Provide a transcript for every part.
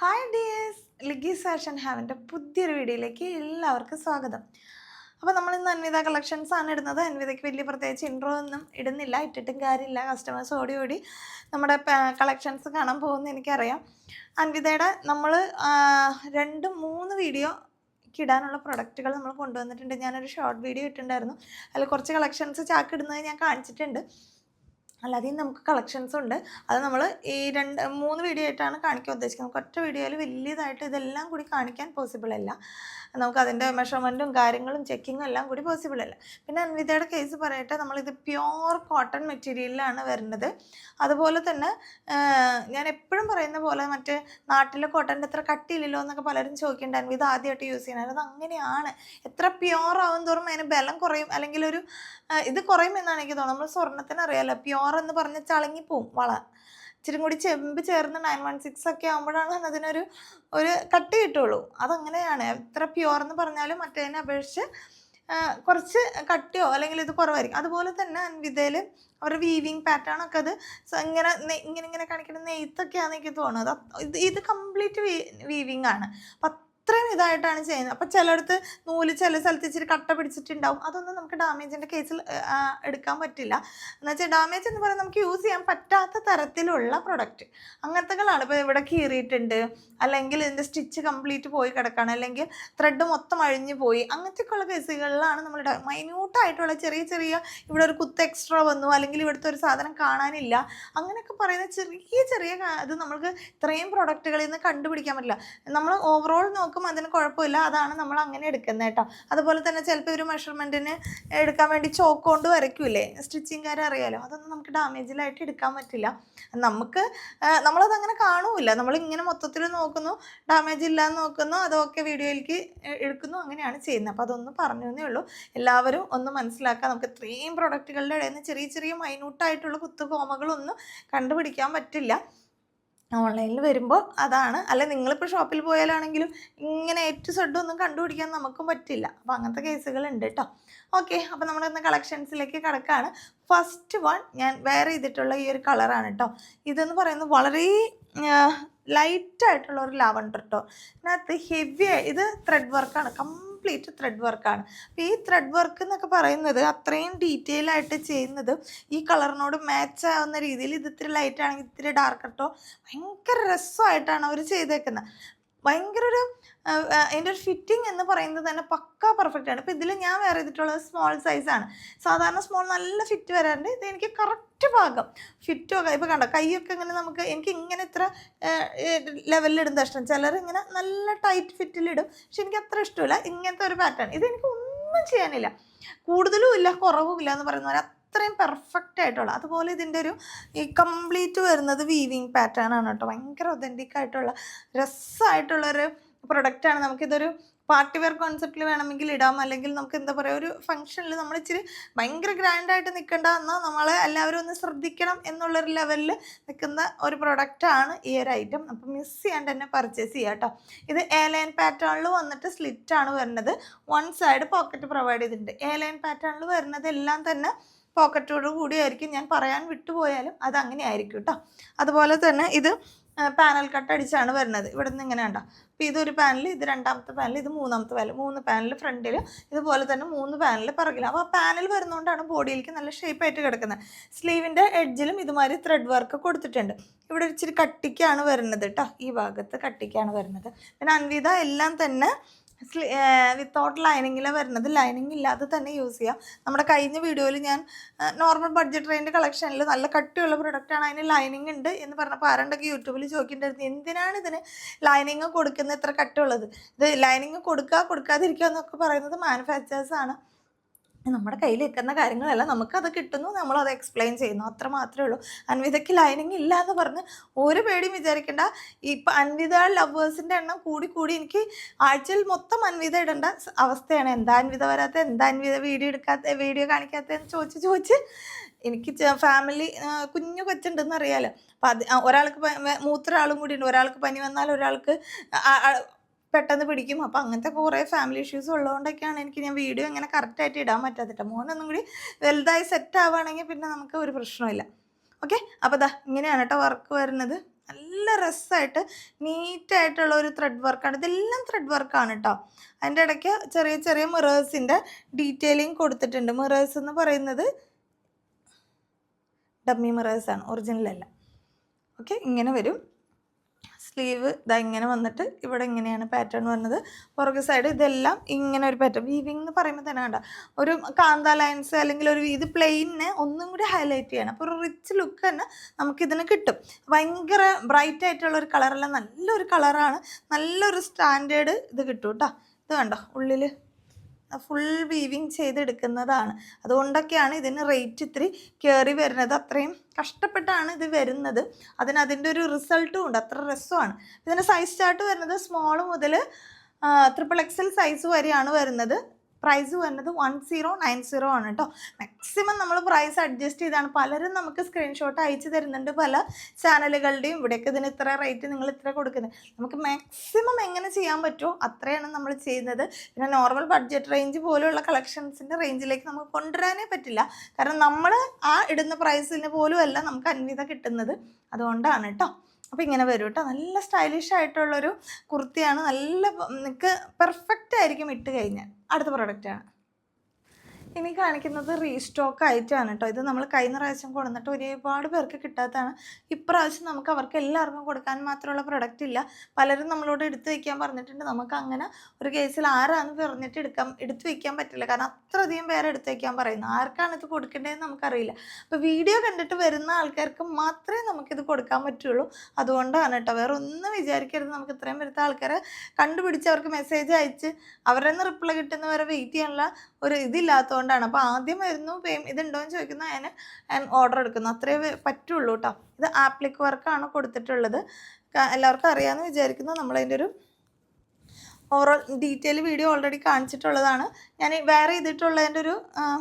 Hi dears ലിഗി fashion ഹാവിന്റെ പുതിയൊരു വീഡിയോയിലേക്ക് എല്ലാവർക്കും സ്വാഗതം. അപ്പോൾ നമ്മൾ ഇന്ന് അൻവിത കളക്ഷൻസ് ആണ് ഇടുന്നത്. അൻവിതയ്ക്ക് വലിയ പ്രത്യേകിച്ച് ഇൻട്രോ ഒന്നും ഇടുന്നില്ല ഇട്ടിട്ടും കാര്യമില്ല. കസ്റ്റമേഴ്സ് ഓടി ഓടി നമ്മുടെ കളക്ഷൻസ് കാണാൻ പോകുമെന്ന് എനിക്കറിയാം. അൻവിതയുടെ നമ്മൾ രണ്ട് മൂന്ന് വീഡിയോ ഇടാനുള്ള പ്രൊഡക്റ്റുകൾ നമ്മൾ കൊണ്ടുവന്നിട്ടുണ്ട്. ഞാനൊരു ഷോർട്ട് വീഡിയോ ഇട്ടിട്ടുണ്ടായിരുന്നു. അതിൽ കുറച്ച് കളക്ഷൻസ് ചാക്കിടുന്നത് ഞാൻ കാണിച്ചിട്ടുണ്ട്. അല്ലാതെയും നമുക്ക് കളക്ഷൻസ് ഉണ്ട്. അത് നമ്മൾ ഈ രണ്ട് മൂന്ന് വീഡിയോ ആയിട്ടാണ് കാണിക്കാൻ ഉദ്ദേശിക്കുന്നത്. ഒറ്റ വീഡിയോയിൽ വലിയതായിട്ട് ഇതെല്ലാം കൂടി കാണിക്കാൻ പോസിബിൾ അല്ല. നമുക്ക് അതിന്റെ മെഷർമെന്റും കാര്യങ്ങളും ചെക്കിങ്ങും എല്ലാം കൂടി പോസിബിൾ അല്ല? പിന്നെ അൻവിതയുടെ കേസ് പറയട്ടെ നമ്മളിത് പ്യോർ കോട്ടൺ മെറ്റീരിയലിലാണ് വരുന്നത്. അതുപോലെ തന്നെ ഞാൻ എപ്പോഴും പറയുന്ന പോലെ മറ്റേ നാട്ടിലെ കോട്ടന്റെ എത്ര കട്ടിയില്ലല്ലോ എന്നൊക്കെ പലരും ചോദിക്കേണ്ട. അൻവിത ആദ്യമായിട്ട് യൂസ് ചെയ്യണം അത് അങ്ങനെയാണ്. എത്ര പ്യോർ ആവും തോറും അതിന് ബലം കുറയും. അല്ലെങ്കിൽ ഒരു ഇത് കുറയും എന്നാണ് എനിക്ക് തോന്നുന്നത്. നമ്മൾ സ്വർണത്തിന് അറിയാമല്ലോ പ്യോർ എന്ന് പറഞ്ഞ് ചളങ്ങിപ്പോവും വള. ഇച്ചിരി കൂടി ചെമ്പ് ചേർന്ന് നയൻ വൺ സിക്സ് ഒക്കെ ആകുമ്പോഴാണ് അതിനൊരു ഒരു കട്ട് കിട്ടുള്ളൂ. അതങ്ങനെയാണ്. എത്ര പ്യുവർ എന്ന് പറഞ്ഞാലും മറ്റേതിനെ അപേക്ഷിച്ച് കുറച്ച് കട്ടിയോ അല്ലെങ്കിൽ ഇത് കുറവായിരിക്കും. അതുപോലെ തന്നെ അൻവിതയിൽ അവരുടെ വീവിങ് പാറ്റേൺ ഒക്കെ അത് ഇങ്ങനെ ഇങ്ങനെ ഇങ്ങനെ കാണിക്കുന്ന നെയ്ത്തൊക്കെയാണെന്ന് എനിക്ക് തോന്നുന്നത് ഇത് ഇത് കംപ്ലീറ്റ് വീ വീവിങ് ആണ്. അപ്പം അത്രയും ഇതായിട്ടാണ് ചെയ്യുന്നത്. അപ്പം ചിലയിടത്ത് നൂൽ ചില സ്ഥലത്ത് ഇച്ചിരി കട്ട പിടിച്ചിട്ടുണ്ടാവും. അതൊന്നും നമുക്ക് ഡാമേജിന്റെ കേസിൽ എടുക്കാൻ പറ്റില്ല. എന്ന് വെച്ചാൽ ഡാമേജ് എന്ന് പറയുന്നത് നമുക്ക് യൂസ് ചെയ്യാൻ പറ്റാത്ത തരത്തിലുള്ള പ്രൊഡക്റ്റ്. അങ്ങനത്തെകളാണ്. ഇപ്പോൾ ഇവിടെ കീറിയിട്ടുണ്ട്. അല്ലെങ്കിൽ ഇതിന്റെ സ്റ്റിച്ച് കംപ്ലീറ്റ് പോയി കിടക്കുകയാണ് അല്ലെങ്കിൽ ത്രെഡ് മൊത്തം അഴിഞ്ഞു പോയി. അങ്ങനത്തെയൊക്കെയുള്ള കേസുകളിലാണ് നമ്മൾ മൈന്യൂട്ടായിട്ടുള്ള ചെറിയ ചെറിയ ഇവിടെ ഒരു കുത്ത് എക്സ്ട്രാ വന്നു. അല്ലെങ്കിൽ ഇവിടുത്തെ ഒരു സാധനം കാണാനില്ല. അങ്ങനെയൊക്കെ പറയുന്ന ചെറിയ ചെറിയ ഇത് നമുക്ക് ഇത്രയും പ്രൊഡക്റ്റുകളിൽ നിന്ന് കണ്ടുപിടിക്കാൻ പറ്റില്ല. നമ്മൾ ഓവറോൾ നോക്കുമ്പോൾ അതിന് കുഴപ്പമില്ല. അതാണ് നമ്മൾ അങ്ങനെ എടുക്കുന്നത് കേട്ടോ. അതുപോലെ തന്നെ ചിലപ്പോൾ ഒരു മെഷർമെന്റിന് എടുക്കാൻ വേണ്ടി ചോക്ക് കൊണ്ട് വരയ്ക്കൂലേ സ്റ്റിച്ചിങ്കാരെ അറിയാലോ. അതൊന്നും നമുക്ക് ഡാമേജിലായിട്ട് എടുക്കാൻ പറ്റില്ല. നമുക്ക് നമ്മളതങ്ങനെ കാണൂല നമ്മൾ ഇങ്ങനെ മൊത്തത്തിൽ നോക്കുന്നു. ഡാമേജ് ഇല്ലാന്ന് നോക്കുന്നു. അതൊക്കെ വീഡിയോയിലേക്ക് എടുക്കുന്നു. അങ്ങനെയാണ് ചെയ്യുന്നത്. അപ്പോൾ അതൊന്നും പറഞ്ഞു എന്നേ ഉള്ളൂ. എല്ലാവരും ഒന്ന് മനസ്സിലാക്കാം നമുക്ക് ഇത്രയും പ്രൊഡക്റ്റുകളുടെ ഇടയിൽ നിന്ന് ചെറിയ ചെറിയ മൈന്യൂട്ടായിട്ടുള്ള കുത്തുകോമകളൊന്നും കണ്ടുപിടിക്കാൻ പറ്റില്ല. ഓൺലൈനിൽ വരുമ്പോൾ അതാണ്. അല്ല നിങ്ങളിപ്പോൾ ഷോപ്പിൽ പോയാലാണെങ്കിലും ഇങ്ങനെ ഏറ്റു ഒന്നും കണ്ടുപിടിക്കാൻ നമുക്കും പറ്റില്ല. അപ്പോൾ അങ്ങനത്തെ കേസുകളുണ്ട് കേട്ടോ. ഓക്കെ അപ്പോൾ നമ്മളിന്ന് കളക്ഷൻസിലേക്ക് കിടക്കുകയാണ് ഫസ്റ്റ് വൺ ഞാൻ വെയർ ചെയ്തിട്ടുള്ള ഈ ഒരു കളറാണ് കേട്ടോ. ഇതെന്ന് പറയുന്നത് വളരെ ലൈറ്റായിട്ടുള്ള ഒരു ലാവണ്ടർ കേട്ടോ ഇതിനകത്ത് ഹെവി ഇത് ത്രെഡ് വർക്കാണ് കംപ്ലീറ്റ് ത്രെഡ് വർക്കാണ് അപ്പോൾ ഈ ത്രെഡ് വർക്ക് എന്നൊക്കെ പറയുന്നത് അത്രയും ഡീറ്റെയിൽ ആയിട്ട് ചെയ്യുന്നത് ഈ കളറിനോട് മാച്ച് ആവുന്ന രീതിയിൽ ഇത് ഇത്തിരി ലൈറ്റ് ആണെങ്കിൽ ഇത്തിരി ഡാർക്ക് ഇട്ടോ ഭയങ്കര രസമായിട്ടാണ് അവർ ചെയ്തേക്കുന്നത് ഭയങ്കര ഒരു അതിന്റെ ഒരു ഫിറ്റിംഗ് എന്ന് പറയുന്നത് തന്നെ പക്കാ പെർഫെക്റ്റ് ആണ്. ഇപ്പോൾ ഇതിൽ ഞാൻ വേറെ ചെയ്തിട്ടുള്ളത് സ്മോൾ സൈസാണ് സാധാരണ സ്മോൾ നല്ല ഫിറ്റ് വരാറുണ്ട്. ഇത് എനിക്ക് കറക്റ്റ് പാകം ഫിറ്റും ഇപ്പോൾ കണ്ടോ കൈയൊക്കെ ഇങ്ങനെ നമുക്ക് എനിക്ക് ഇങ്ങനെ ഇത്ര ലെവലിൽ ഇടുന്ന ഇഷ്ടം. ചിലർ ഇങ്ങനെ നല്ല ടൈറ്റ് ഫിറ്റിലിടും പക്ഷെ എനിക്ക് അത്ര ഇഷ്ടമില്ല. ഇങ്ങനത്തെ ഒരു പാറ്റേൺ ഇത് എനിക്ക് ഒന്നും ചെയ്യാനില്ല. കൂടുതലും ഇല്ല കുറവും ഇല്ല എന്ന് പറയുന്ന പോലെ അത്രയും പെർഫെക്റ്റ് ആയിട്ടുള്ള അതുപോലെ ഇതിന്റെ ഒരു ഈ കംപ്ലീറ്റ് വരുന്നത് വീവിങ് പാറ്റേൺ ആണ് കേട്ടോ. ഭയങ്കര ഒതന്റിക് ആയിട്ടുള്ള രസമായിട്ടുള്ളൊരു പ്രൊഡക്റ്റാണ് നമുക്കിതൊരു പാർട്ടി വെയർ കോൺസെപ്റ്റിൽ വേണമെങ്കിൽ ഇടാം. അല്ലെങ്കിൽ നമുക്ക് എന്താ പറയുക ഒരു ഫംഗ്ഷനിൽ നമ്മൾ ഇച്ചിരി ഭയങ്കര ഗ്രാൻഡായിട്ട് നിൽക്കേണ്ട എന്നാൽ നമ്മളെ എല്ലാവരും ഒന്ന് ശ്രദ്ധിക്കണം എന്നുള്ളൊരു ലെവലിൽ നിൽക്കുന്ന ഒരു പ്രൊഡക്റ്റാണ് ഈ ഒരു ഐറ്റം അപ്പം മിസ് ചെയ്യാണ്ട് തന്നെ പർച്ചേസ് ചെയ്യാം കേട്ടോ. ഇത് എ ലൈൻ പാറ്റേണിൽ വന്നിട്ട് സ്ലിറ്റാണ് വരുന്നത്. വൺ സൈഡ് പോക്കറ്റ് പ്രൊവൈഡ് ചെയ്തിട്ടുണ്ട്. എ ലൈൻ പാറ്റേണിൽ വരുന്നത് എല്ലാം തന്നെ പോക്കറ്റോട് കൂടിയായിരിക്കും. ഞാൻ പറയാൻ വിട്ടുപോയാലും അത് അങ്ങനെ ആയിരിക്കും കേട്ടോ. അതുപോലെ തന്നെ ഇത് പാനൽ കട്ട് അടിച്ചാണ് വരുന്നത്. ഇവിടെ നിന്ന് ഇങ്ങനെ ഉണ്ടോ അപ്പോൾ ഇതൊരു പാനൽ ഇത് രണ്ടാമത്തെ പാനൽ ഇത് മൂന്നാമത്തെ പാനൽ. മൂന്ന് പാനൽ ഫ്രണ്ടിൽ ഇതുപോലെ തന്നെ മൂന്ന് പാനൽ പിറകിൽ അപ്പോൾ ആ പാനൽ വരുന്നതുകൊണ്ടാണ് ബോഡിയിലേക്ക് നല്ല ഷേപ്പായിട്ട് കിടക്കുന്നത്. സ്ലീവിന്റെ എഡ്ജിലും ഇതുമാതിരി ത്രെഡ് വർക്ക് കൊടുത്തിട്ടുണ്ട്. ഇവിടെ ഇച്ചിരി കട്ടിക്കാണ് വരുന്നത് കേട്ടോ ഈ ഭാഗത്ത് കട്ടിക്കാണ് വരുന്നത്. പിന്നെ അൻവിത എല്ലാം തന്നെ വിത്തൗട്ട് ലൈനിങ്ങിലാണ് വരുന്നത് ലൈനിങ് ഇല്ലാതെ തന്നെ യൂസ് ചെയ്യാം. നമ്മുടെ കഴിഞ്ഞ വീഡിയോയിൽ ഞാൻ നോർമൽ ബഡ്ജറ്റ് റേഞ്ച് കളക്ഷനിൽ നല്ല കട്ടിയുള്ള പ്രൊഡക്റ്റാണ് അതിന് ലൈനിങ് ഉണ്ട് എന്ന് പറഞ്ഞപ്പോൾ ആരുണ്ടൊക്കെ യൂട്യൂബിൽ ചോദിക്കേണ്ടിരുന്നത് എന്തിനാണ് ഇതിന് ലൈനിങ് കൊടുക്കുന്നത് ഇത്ര കട്ടിയുള്ളത്? ഇത് ലൈനിങ് കൊടുക്കുക കൊടുക്കാതിരിക്കുക എന്നൊക്കെ പറയുന്നത് മാനുഫാക്ചേഴ്സാണ് നമ്മുടെ കയ്യിൽ നിൽക്കുന്ന കാര്യങ്ങളെല്ലാം നമുക്കത് കിട്ടുന്നു നമ്മളത് എക്സ്പ്ലെയിൻ ചെയ്യുന്നു. അത്ര മാത്രമേ ഉള്ളൂ. അൻവിതയ്ക്ക് ലൈനിങ് ഇല്ല എന്ന് പറഞ്ഞ് ഒരു പേടിയും വിചാരിക്കേണ്ട. ഇപ്പം അൻവിത ലവേഴ്സിന്റെ എണ്ണം കൂടി കൂടി എനിക്ക് ആഴ്ചയിൽ മൊത്തം അൻവിത ഇടേണ്ട അവസ്ഥയാണ്. എന്താ അൻവിത വരാത്ത? എന്താ അൻവിത വീഡിയോ എടുക്കാത്ത? വീഡിയോ കാണിക്കാത്തതെന്ന് ചോദിച്ച് ചോദിച്ച് എനിക്ക് ഫാമിലി കുഞ്ഞു കൊച്ചുണ്ടെന്ന് അറിയാലോ. അപ്പം അത് ഒരാൾക്ക് പ- വേ- മൂത്ത ഒരാളും കൂടി ഉണ്ട്. ഒരാൾക്ക് പനി വന്നാൽ ഒരാൾക്ക് പെട്ടെന്ന് പിടിക്കും. അപ്പം അങ്ങനത്തെ കുറേ ഫാമിലി ഇഷ്യൂസ് ഉള്ളതുകൊണ്ടൊക്കെയാണ് എനിക്ക് ഞാൻ വീഡിയോ ഇങ്ങനെ കറക്റ്റായിട്ട് ഇടാൻ പറ്റാത്തിട്ട് മോനൊന്നും കൂടി വലുതായി സെറ്റ് ആവുകയാണെങ്കിൽ പിന്നെ നമുക്ക് ഒരു പ്രശ്നമില്ല ഓക്കെ അപ്പോൾ ദാ ഇങ്ങനെയാണ് കേട്ടോ വർക്ക് വരുന്നത്. നല്ല രസമായിട്ട് നീറ്റായിട്ടുള്ള ഒരു ത്രെഡ് വർക്കാണ് ഇതെല്ലാം ത്രെഡ് വർക്കാണ് കേട്ടോ അതിന്റെ ഇടയ്ക്ക് ചെറിയ ചെറിയ മിറേഴ്സിന്റെ ഡീറ്റെയിലിംഗ് കൊടുത്തിട്ടുണ്ട്. മിറേഴ്സ് എന്ന് പറയുന്നത് ഡമ്മി മിറേഴ്സാണ് ഒറിജിനലല്ല ഓക്കെ ഇങ്ങനെ വരും. സ്ലീവ് ഇതാ ഇങ്ങനെ വന്നിട്ട് ഇവിടെ ഇങ്ങനെയാണ് പാറ്റേൺ വന്നത് പുറകെ സൈഡ് ഇതെല്ലാം ഇങ്ങനെ ഒരു പാറ്റേൺ വീവിങ് എന്ന് പറയുമ്പോൾ തന്നെ കണ്ട? ഒരു കാന്ത ലൈൻസ് അല്ലെങ്കിൽ ഒരു ഇത് പ്ലെയിനെ ഒന്നും കൂടി ഹൈലൈറ്റ് ചെയ്യണം. അപ്പോൾ ഒരു റിച്ച് ലുക്ക് തന്നെ നമുക്കിതിന് കിട്ടും. ഭയങ്കര ബ്രൈറ്റ് ആയിട്ടുള്ള ഒരു കളറല്ല നല്ലൊരു കളറാണ് നല്ലൊരു സ്റ്റാൻഡേർഡ് ഇത് കിട്ടും കേട്ടോ ഇത് കണ്ടോ? ഉള്ളിൽ ഫുൾ വീവിങ് ചെയ്തെടുക്കുന്നതാണ്. അതുകൊണ്ടൊക്കെയാണ് ഇതിന് റേറ്റ് ഇത്തിരി കയറി വരുന്നത്. അത്രയും കഷ്ടപ്പെട്ടാണ് ഇത് വരുന്നത്. അതിന് അതിന്റെ ഒരു റിസൾട്ടും ഉണ്ട്. അത്ര രസമാണ്. ഇതിന്റെ സൈസ് ചാർട്ട് വരുന്നത് സ്മോൾ മുതൽ ട്രിപ്പിൾ എക്സൽ സൈസ് വരെയാണ് വരുന്നത്. പ്രൈസ് വരുന്നത് വൺ സീറോ നയൻ സീറോ ആണ് കേട്ടോ മാക്സിമം നമ്മൾ പ്രൈസ് അഡ്ജസ്റ്റ് ചെയ്താണ്. പലരും നമുക്ക് സ്ക്രീൻഷോട്ട് അയച്ചു തരുന്നുണ്ട് പല ചാനലുകളുടെയും ഇവിടെയൊക്കെ ഇതിന് ഇത്ര റേറ്റ് നിങ്ങൾ ഇത്ര കൊടുക്കുന്നത്. നമുക്ക് മാക്സിമം എങ്ങനെ ചെയ്യാൻ പറ്റുമോ അത്രയാണ് നമ്മൾ ചെയ്യുന്നത്. പിന്നെ നോർമൽ ബഡ്ജറ്റ് റേഞ്ച് പോലുള്ള കളക്ഷൻസിന്റെ റേഞ്ചിലേക്ക് നമുക്ക് കൊണ്ടുവരാനേ പറ്റില്ല. കാരണം നമ്മൾ ആ ഇടുന്ന പ്രൈസിന് പോലും അല്ല നമുക്ക് അന്വിത കിട്ടുന്നത്. അതുകൊണ്ടാണ് കേട്ടോ അപ്പോൾ ഇങ്ങനെ വരും കേട്ടോ നല്ല സ്റ്റൈലിഷ് ആയിട്ടുള്ളൊരു കുർത്തിയാണ്. നല്ല നിങ്ങൾക്ക് പെർഫെക്റ്റ് ആയിരിക്കും ഇട്ട് കഴിഞ്ഞാൽ. അടുത്ത പ്രൊഡക്റ്റാണ് ഇനി കാണിക്കുന്നത് റീസ്റ്റോക്ക് ആയിട്ടാണ് കേട്ടോ. ഇത് നമ്മൾ കഴിഞ്ഞ പ്രാവശ്യം കൊടുത്തിട്ട് ഒരുപാട് പേർക്ക് കിട്ടാത്തതാണ്. ഇപ്രാവശ്യം നമുക്ക് അവർക്ക് എല്ലാവർക്കും കൊടുക്കാൻ മാത്രമുള്ള പ്രൊഡക്റ്റ് ഇല്ല. പലരും നമ്മളോട് എടുത്തു വയ്ക്കാൻ പറഞ്ഞിട്ടുണ്ട്. നമുക്ക് അങ്ങനെ ഒരു കേസിൽ ആരാന്ന് പറഞ്ഞിട്ട് എടുക്കാൻ എടുത്തു വയ്ക്കാൻ പറ്റില്ല. കാരണം അത്രയധികം പേരെ എടുത്തു വയ്ക്കാൻ പറയുന്നു. ആർക്കാണ് ഇത് കൊടുക്കേണ്ടതെന്ന് നമുക്കറിയില്ല. അപ്പോൾ വീഡിയോ കണ്ടിട്ട് വരുന്ന ആൾക്കാർക്ക് മാത്രമേ നമുക്കിത് കൊടുക്കാൻ പറ്റുള്ളൂ. അതുകൊണ്ടാണ് കേട്ടോ. വേറെ ഒന്നും വിചാരിക്കരുത്. നമുക്ക് ഇത്രയും വരുത്ത ആൾക്കാരെ കണ്ടുപിടിച്ച് അവർക്ക് മെസ്സേജ് അയച്ച് അവരെന്ന് റിപ്ലൈ കിട്ടുന്നവരെ വെയിറ്റ് ചെയ്യാനുള്ള ഒരു ഇതില്ലാത്തതുകൊണ്ടാണ് അപ്പോൾ ആദ്യം വരുന്നു പേം ഇതുണ്ടോ എന്ന് ചോദിക്കുന്ന ഞാൻ ഓർഡർ എടുക്കുന്നു. അത്രേ പറ്റുള്ളൂ കേട്ടോ ഇത് ആപ്ലിക് വർക്കാണ് കൊടുത്തിട്ടുള്ളത്. എല്ലാവർക്കും അറിയാമെന്ന് വിചാരിക്കുന്നു. നമ്മളതിന്റെ ഒരു ഓവറോൾ ഡീറ്റെയിൽ വീഡിയോ ഓൾറെഡി കാണിച്ചിട്ടുള്ളതാണ്. ഞാൻ വേറെ ചെയ്തിട്ടുള്ളതിന്റെ ഒരു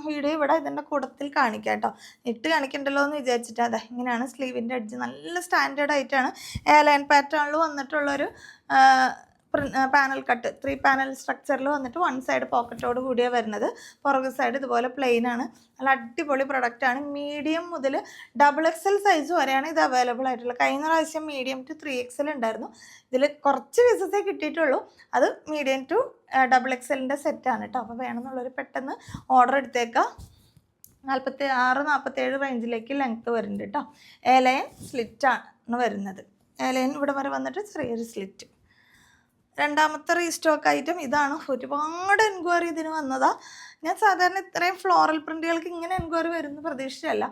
വീഡിയോ ഇവിടെ ഇതിന്റെ കൂടത്തിൽ കാണിക്കാം കേട്ടോ ഇട്ട് കാണിക്കണ്ടല്ലോ എന്ന് വിചാരിച്ചിട്ട്. അതെ ഇങ്ങനെയാണ് സ്ലീവിന്റെ അടിച്ച് നല്ല സ്റ്റാൻഡേർഡ് ആയിട്ടാണ്. എയർലൈൻ പാറ്റേണിൽ വന്നിട്ടുള്ളൊരു പാനൽ കട്ട് ത്രീ പാനൽ സ്ട്രക്ചറിൽ വന്നിട്ട് വൺ സൈഡ് പോക്കറ്റോട് കൂടിയാണ് വരുന്നത്. പുറകു സൈഡ് ഇതുപോലെ പ്ലെയിൻ ആണ്. നല്ല അടിപൊളി പ്രൊഡക്റ്റാണ് മീഡിയം മുതൽ ഡബിൾ എക്സൽ സൈസ് വരെയാണ് ഇത് അവൈലബിൾ ആയിട്ടുള്ളത്. കഴിഞ്ഞ പ്രാവശ്യം മീഡിയം ടു ത്രീ എക്സൽ ഉണ്ടായിരുന്നു. ഇതിൽ കുറച്ച് പീസസേ കിട്ടിയിട്ടുള്ളൂ. അത് മീഡിയം ടു ഡബിൾ എക്സലിന്റെ സെറ്റാണ് കേട്ടോ അപ്പോൾ വേണമെന്നുള്ളവർ പെട്ടെന്ന് ഓർഡർ എടുത്തേക്കാം. നാൽപ്പത്തി ആറ് നാൽപ്പത്തേഴ് റേഞ്ചിലേക്ക് ലെങ്ത്ത് വരുന്നുണ്ട് കേട്ടോ ഏലയൻ സ്ലിറ്റാണ് വരുന്നത്. ഏലയൻ ഇവിടെ വരെ വന്നിട്ട് ചെറിയൊരു സ്ലിറ്റ് രണ്ടാമത്തെ റീസ്റ്റോക്ക് ഐറ്റം. ഇതാണ് ഒരുപാട് എൻക്വയറി ഇതിന് വന്നതാ. ഞാൻ സാധാരണ ഇത്രയും ഫ്ലോറൽ പ്രിന്റുകൾക്ക് ഇങ്ങനെ എൻക്വയറി വരുന്ന പ്രതീക്ഷിച്ചല്ല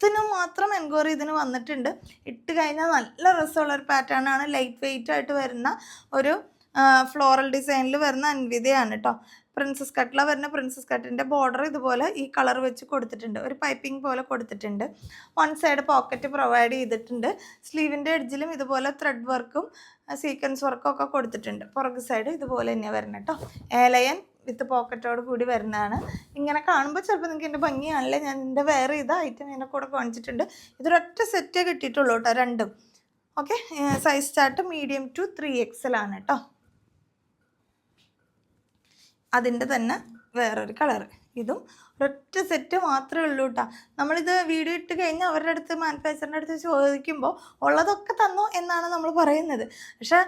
അതിന് മാത്രം എൻക്വയറി ഇതിന് വന്നിട്ടുണ്ട്. ഇട്ട് കഴിഞ്ഞാൽ നല്ല രസമുള്ള ഒരു പാറ്റേൺ ആണ്. ലൈറ്റ് വെയിറ്റ് ആയിട്ട് വരുന്ന ഒരു ഫ്ലോറൽ ഡിസൈനിൽ വരുന്ന അൻവിതയാണ് കേട്ടോ പ്രിൻസസ് കട്ടില വരുന്ന പ്രിൻസസ് കട്ടിന്റെ ബോർഡർ ഇതുപോലെ ഈ കളർ വെച്ച് കൊടുത്തിട്ടുണ്ട്. ഒരു പൈപ്പിംഗ് പോലെ കൊടുത്തിട്ടുണ്ട്. വൺ സൈഡ് പോക്കറ്റ് പ്രൊവൈഡ് ചെയ്തിട്ടുണ്ട്. സ്ലീവിന്റെ എഡ്ജിലും ഇതുപോലെ ത്രെഡ് വർക്കും സീക്വൻസ് വർക്കും ഒക്കെ കൊടുത്തിട്ടുണ്ട്. പുറകു സൈഡ് ഇതുപോലെ തന്നെയാണ് വരുന്നത് കേട്ടോ ഏലയൻ വിത്ത് പോക്കറ്റോട് കൂടി വരുന്നതാണ്. ഇങ്ങനെ കാണുമ്പോൾ ചിലപ്പോൾ നിങ്ങൾക്ക് എന്റെ ഭംഗിയാണല്ലേ ഞാൻ എന്റെ വേറെ ഇത് ഐറ്റം എന്റെ കൂടെ കാണിച്ചിട്ടുണ്ട്. ഇതൊരൊറ്റ സെറ്റേ കിട്ടിയിട്ടുള്ളൂ കേട്ടോ രണ്ടും. Okay size chart medium to three XL ആണ് കേട്ടോ അതിന്റെ തന്നെ വേറൊരു കളർ ഇതും ഒരൊറ്റ സെറ്റ് മാത്രമേ ഉള്ളൂ കേട്ടോ നമ്മളിത് വീഡിയോ ഇട്ട് കഴിഞ്ഞ് അവരുടെ അടുത്ത് മാനുഫാക്ചറിന്റെ അടുത്ത് ചോദിക്കുമ്പോൾ ഉള്ളതൊക്കെ തന്നോ എന്നാണ് നമ്മൾ പറയുന്നത്. പക്ഷേ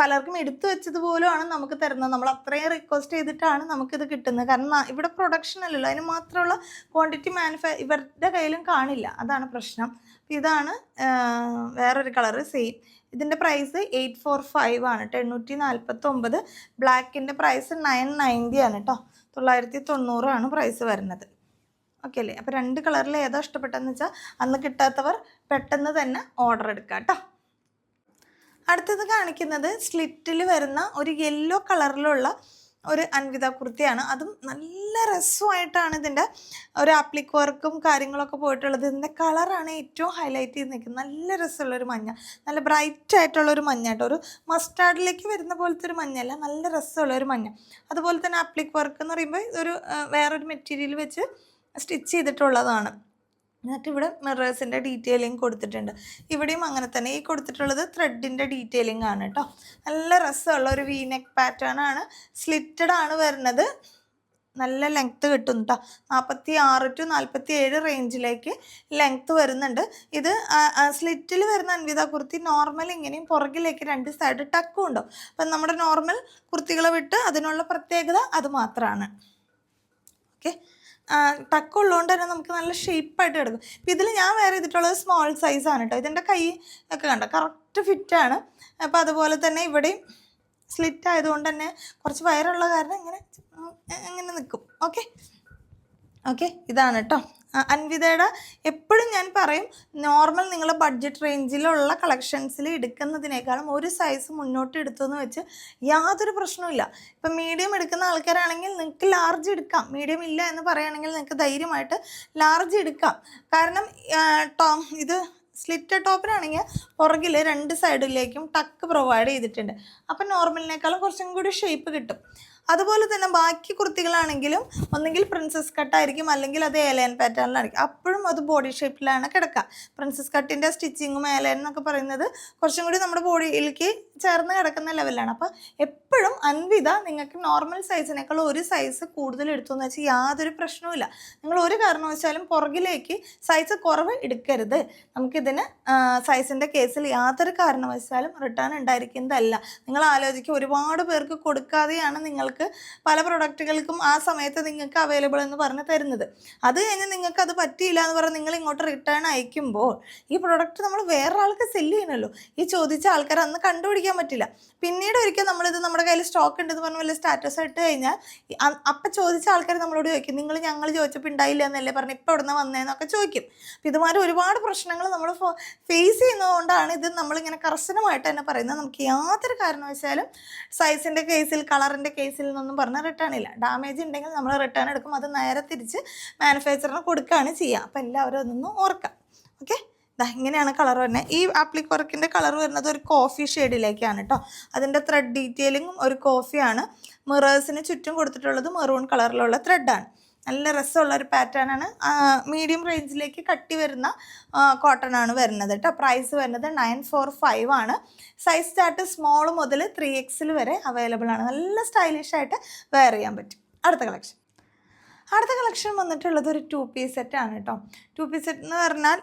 പലർക്കും എടുത്തു വെച്ചതുപോലുമാണ് നമുക്ക് തരുന്നത്. നമ്മൾ അത്രയും റിക്വസ്റ്റ് ചെയ്തിട്ടാണ് നമുക്കിത് കിട്ടുന്നത്. കാരണം ഇവിടെ പ്രൊഡക്ഷൻ അല്ലല്ലോ. അതിന് മാത്രമുള്ള ക്വാണ്ടിറ്റി മാനുഫാ ഇവരുടെ കയ്യിലും കാണില്ല. അതാണ് പ്രശ്നം. ഇതാണ് വേറൊരു കളറ് സെയിം ഇതിന്റെ പ്രൈസ് എയ്റ്റ് ഫോർ ഫൈവ് ആണ് കേട്ടോ എണ്ണൂറ്റി നാൽപ്പത്തൊമ്പത് ബ്ലാക്കിന്റെ പ്രൈസ് നയൻ നയന്റി ആണ് കേട്ടോ തൊള്ളായിരത്തി തൊണ്ണൂറാണ് പ്രൈസ് വരുന്നത്. ഓക്കെ അല്ലേ? അപ്പോൾ രണ്ട് കളറിൽ ഏതാ ഇഷ്ടപ്പെട്ടതെന്ന് വെച്ചാൽ അന്ന് കിട്ടാത്തവർ പെട്ടെന്ന് തന്നെ ഓർഡർ എടുക്കുക കേട്ടോ അടുത്തത് കാണിക്കുന്നത് സ്ലിറ്റിൽ വരുന്ന ഒരു യെല്ലോ കളറിലുള്ള ഒരു അൻവിത കുർത്തിയാണ്. അതും നല്ല രസമായിട്ടാണ് ഇതിന്റെ ഒരു ആപ്ലിക് വർക്കും കാര്യങ്ങളൊക്കെ പോയിട്ടുള്ളത്. ഇതിന്റെ കളറാണ് ഏറ്റവും ഹൈലൈറ്റ് ചെയ്ത് നിൽക്കുന്നത്. നല്ല രസമുള്ളൊരു മഞ്ഞ. നല്ല ബ്രൈറ്റ് ആയിട്ടുള്ളൊരു മഞ്ഞ കേട്ടോ. ഒരു മസ്റ്റാർഡിലേക്ക് വരുന്ന പോലത്തെ ഒരു മഞ്ഞല്ല നല്ല രസമുള്ള ഒരു മഞ്ഞ. അതുപോലെ തന്നെ ആപ്ലിക് വർക്ക് എന്ന് പറയുമ്പോൾ ആ, വേറൊരു മെറ്റീരിയൽ വെച്ച് സ്റ്റിച്ച് ചെയ്തിട്ടുള്ളതാണ്. എന്നിട്ട് ഇവിടെ മിറേഴ്സിന്റെ ഡീറ്റെയിലിംഗ് കൊടുത്തിട്ടുണ്ട്. ഇവിടെയും അങ്ങനെ തന്നെ. ഈ കൊടുത്തിട്ടുള്ളത് ത്രെഡിന്റെ ഡീറ്റെയിലിംഗ് ആണ് കേട്ടോ നല്ല രസമുള്ള ഒരു വി നെക്ക് പാറ്റേൺ ആണ്. സ്ലിറ്റഡ് ആണ് വരുന്നത്. നല്ല ലെങ്ത്ത് കിട്ടും കേട്ടോ നാൽപ്പത്തി ആറ് ടു നാൽപ്പത്തി ഏഴ് റേഞ്ചിലേക്ക് ലെങ്ത്ത് വരുന്നുണ്ട്. ഇത് സ്ലിറ്റിൽ വരുന്ന അൻവിത കുർത്തി നോർമൽ ഇങ്ങനെയും പുറകിലേക്ക് രണ്ട് സൈഡ് ടക്കും ഉണ്ടോ? അപ്പം നമ്മുടെ നോർമൽ കുർത്തികളെ വിട്ട് അതിനുള്ള പ്രത്യേകത അത് മാത്രമാണ് ഓക്കെ ടക്ക് ഉള്ളതുകൊണ്ട് തന്നെ നമുക്ക് നല്ല ഷേപ്പായിട്ട് കിടക്കും. ഇപ്പം ഇതിൽ ഞാൻ വേറെ ചെയ്തിട്ടുള്ളത് സ്മോൾ സൈസാണ് കേട്ടോ ഇതിന്റെ കൈ ഒക്കെ കണ്ടോ? കറക്റ്റ് ഫിറ്റാണ് അപ്പോൾ അതുപോലെ തന്നെ ഇവിടെയും സ്ലിറ്റ് ആയതുകൊണ്ട് തന്നെ കുറച്ച് വയറുള്ള കാരണം ഇങ്ങനെ ഇങ്ങനെ നിൽക്കും ഓക്കെ ഓക്കെ ഇതാണ് കേട്ടോ അൻവിതയുടെ എപ്പോഴും ഞാൻ പറയും നോർമൽ നിങ്ങൾ ബഡ്ജറ്റ് റേഞ്ചിലുള്ള കളക്ഷൻസിൽ എടുക്കുന്നതിനേക്കാളും ഒരു സൈസ് മുന്നോട്ട് എടുത്തെന്ന് വെച്ച് യാതൊരു പ്രശ്നവുമില്ല ഇപ്പം മീഡിയം എടുക്കുന്ന ആൾക്കാരാണെങ്കിൽ നിങ്ങൾക്ക് ലാർജ് എടുക്കാം. മീഡിയം ഇല്ല എന്ന് പറയുകയാണെങ്കിൽ നിങ്ങൾക്ക് ധൈര്യമായിട്ട് ലാർജ് എടുക്കാം. കാരണം ടോം ഇത് സ്ലിറ്റ് ടോപ്പിനാണെങ്കിൽ പുറകിൽ രണ്ട് സൈഡിലേക്കും ടക്ക് പ്രൊവൈഡ് ചെയ്തിട്ടുണ്ട്. അപ്പം നോർമലിനേക്കാളും കുറച്ചും കൂടി ഷേപ്പ് കിട്ടും. അതുപോലെ തന്നെ ബാക്കി കുർത്തികളാണെങ്കിലും ഒന്നെങ്കിൽ പ്രിൻസസ് കട്ടായിരിക്കും അല്ലെങ്കിൽ അത് ഏലയൻ പാറ്റേണിലായിരിക്കും അപ്പോഴും അത് ബോഡി ഷേപ്പിലാണ് കിടക്കുക. പ്രിൻസസ് കട്ടിന്റെ സ്റ്റിച്ചിങ്ങും ഏലയൻ എന്നൊക്കെ പറയുന്നത് കുറച്ചും കൂടി നമ്മുടെ ബോഡിയിലേക്ക് ചേർന്ന് കിടക്കുന്ന ലെവലാണ് അപ്പോൾ എപ്പോഴും അൻവിത നിങ്ങൾക്ക് നോർമൽ സൈസിനേക്കാൾ ഒരു സൈസ് കൂടുതൽ എടുത്തു എന്ന് വെച്ചാൽ യാതൊരു പ്രശ്നവുമില്ല നിങ്ങൾ ഒരു കാരണവശാലും പുറകിലേക്ക് സൈസ് കുറവ് എടുക്കരുത്. നമുക്കിതിന് സൈസിന്റെ കേസിൽ യാതൊരു കാരണവശാലും റിട്ടേൺ ഉണ്ടായിരിക്കുന്നതല്ല. നിങ്ങൾ ആലോചിക്കുക ഒരുപാട് പേർക്ക് കൊടുക്കാതെയാണ് നിങ്ങൾക്ക് പല പ്രൊഡക്റ്റുകൾക്കും ആ സമയത്ത് നിങ്ങൾക്ക് അവൈലബിൾ എന്ന് പറഞ്ഞ് തരുന്നത്. അത് കഴിഞ്ഞ് നിങ്ങൾക്ക് അത് പറ്റിയില്ല എന്ന് പറഞ്ഞ് നിങ്ങൾ ഇങ്ങോട്ട് റിട്ടേൺ അയക്കുമ്പോൾ ഈ പ്രൊഡക്റ്റ് നമ്മൾ വേറെ ആൾക്ക് സെല്ല് ചെയ്യണമല്ലോ. ഈ ചോദിച്ച ആൾക്കാർ അന്ന് കണ്ടുപിടിക്കാൻ പറ്റില്ല. പിന്നീട് ഒരിക്കൽ നമ്മളിത് നമ്മുടെ കയ്യിൽ സ്റ്റോക്ക് ഉണ്ടെന്ന് പറഞ്ഞ വല്ല സ്റ്റാറ്റസ് ഇട്ട് കഴിഞ്ഞാൽ അപ്പം ചോദിച്ച ആൾക്കാർ നമ്മളോട് ചോദിക്കും നിങ്ങൾ ഞങ്ങൾ ചോദിച്ചപ്പോൾ ഉണ്ടായില്ല എന്നല്ലേ പറഞ്ഞ് ഇപ്പോൾ ഇവിടുന്ന് വന്നതെന്നൊക്കെ ചോദിക്കും. അപ്പം ഇതുമാതിരി ഒരുപാട് പ്രശ്നങ്ങൾ നമ്മൾ ഫേസ് ചെയ്യുന്നതുകൊണ്ടാണ് ഇത് നമ്മളിങ്ങനെ കർശനമായിട്ട് തന്നെ പറയുന്നത്. നമുക്ക് യാതൊരു കാരണവശാലും സൈസിന്റെ കേസിൽ കളറിന്റെ കേസിൽ നിന്നൊന്നും പറഞ്ഞാൽ റിട്ടേൺ ഇല്ല. ഡാമേജ് ഉണ്ടെങ്കിൽ നമ്മൾ റിട്ടേൺ എടുക്കും. അത് നേരെ തിരിച്ച് മാനുഫാക്ചറിന് കൊടുക്കുകയാണ് ചെയ്യുക അപ്പോൾ എല്ലാവരും അതൊന്നും ഓർക്കാം. ഓക്കെ ഇങ്ങനെയാണ് കളർ വരുന്നത് ഈ ആപ്ലിക് വർക്കിന്റെ കളർ വരുന്നത് ഒരു കോഫി ഷെയ്ഡിലേക്കാണ് കേട്ടോ അതിന്റെ ത്രെഡ് ഡീറ്റെയിലിങ്ങും ഒരു കോഫിയാണ് മിറേഴ്സിന് ചുറ്റും കൊടുത്തിട്ടുള്ളത് മെറൂൺ കളറിലുള്ള ത്രെഡാണ് നല്ല രസമുള്ള ഒരു പാറ്റേൺ ആണ്. മീഡിയം റേഞ്ചിലേക്ക് കട്ടി വരുന്ന കോട്ടൺ ആണ് വരുന്നത് കേട്ടോ പ്രൈസ് വരുന്നത് നയൻ ഫോർ ഫൈവ് ആണ്. സൈസ് ചാർട്ട് സ്മോൾ മുതൽ ത്രീ എക്സിൽ വരെ അവൈലബിൾ ആണ്. നല്ല സ്റ്റൈലിഷ് ആയിട്ട് വെയർ ചെയ്യാൻ പറ്റും. അടുത്ത കളക്ഷൻ അടുത്ത കളക്ഷൻ വന്നിട്ടുള്ളത് ഒരു ടു പീസ് ആണ് കേട്ടോ ടു പീസ് സെറ്റ് എന്ന് പറഞ്ഞാൽ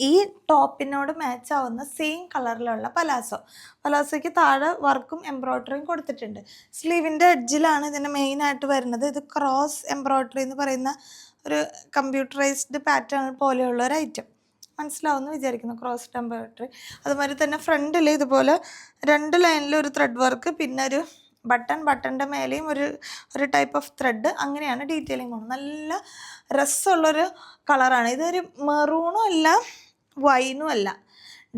ഈ ടോപ്പിനോട് മാച്ച് ആവുന്ന സെയിം കളറിലുള്ള പലാസോ പലാസോയ്ക്ക് താഴെ വർക്കും എംബ്രോയ്ഡറിയും കൊടുത്തിട്ടുണ്ട്. സ്ലീവിന്റെ എഡ്ജിലാണ് ഇതിന് മെയിനായിട്ട് വരുന്നത്. ഇത് ക്രോസ് എംബ്രോയ്ഡറി എന്ന് പറയുന്ന ഒരു കമ്പ്യൂട്ടറൈസ്ഡ് പാറ്റേൺ പോലെയുള്ള ഒരു ഐറ്റം മനസ്സിലാവുമെന്ന് വിചാരിക്കുന്നു ക്രോസ് എംബ്രോയ്ഡറി അതുമാതിരി തന്നെ ഫ്രണ്ടിൽ ഇതുപോലെ രണ്ട് ലൈനിൽ ഒരു ത്രെഡ് വർക്ക് പിന്നെ ഒരു ബട്ടൺ ബട്ടന്റെ മേലെയും ഒരു ഒരു ടൈപ്പ് ഓഫ് ത്രെഡ് അങ്ങനെയാണ് ഡീറ്റെയിലിംഗ് പോകുന്നത്. നല്ല രസമുള്ളൊരു കളറാണ് ഇതൊരു മെറൂണും അല്ല വൈനും അല്ല.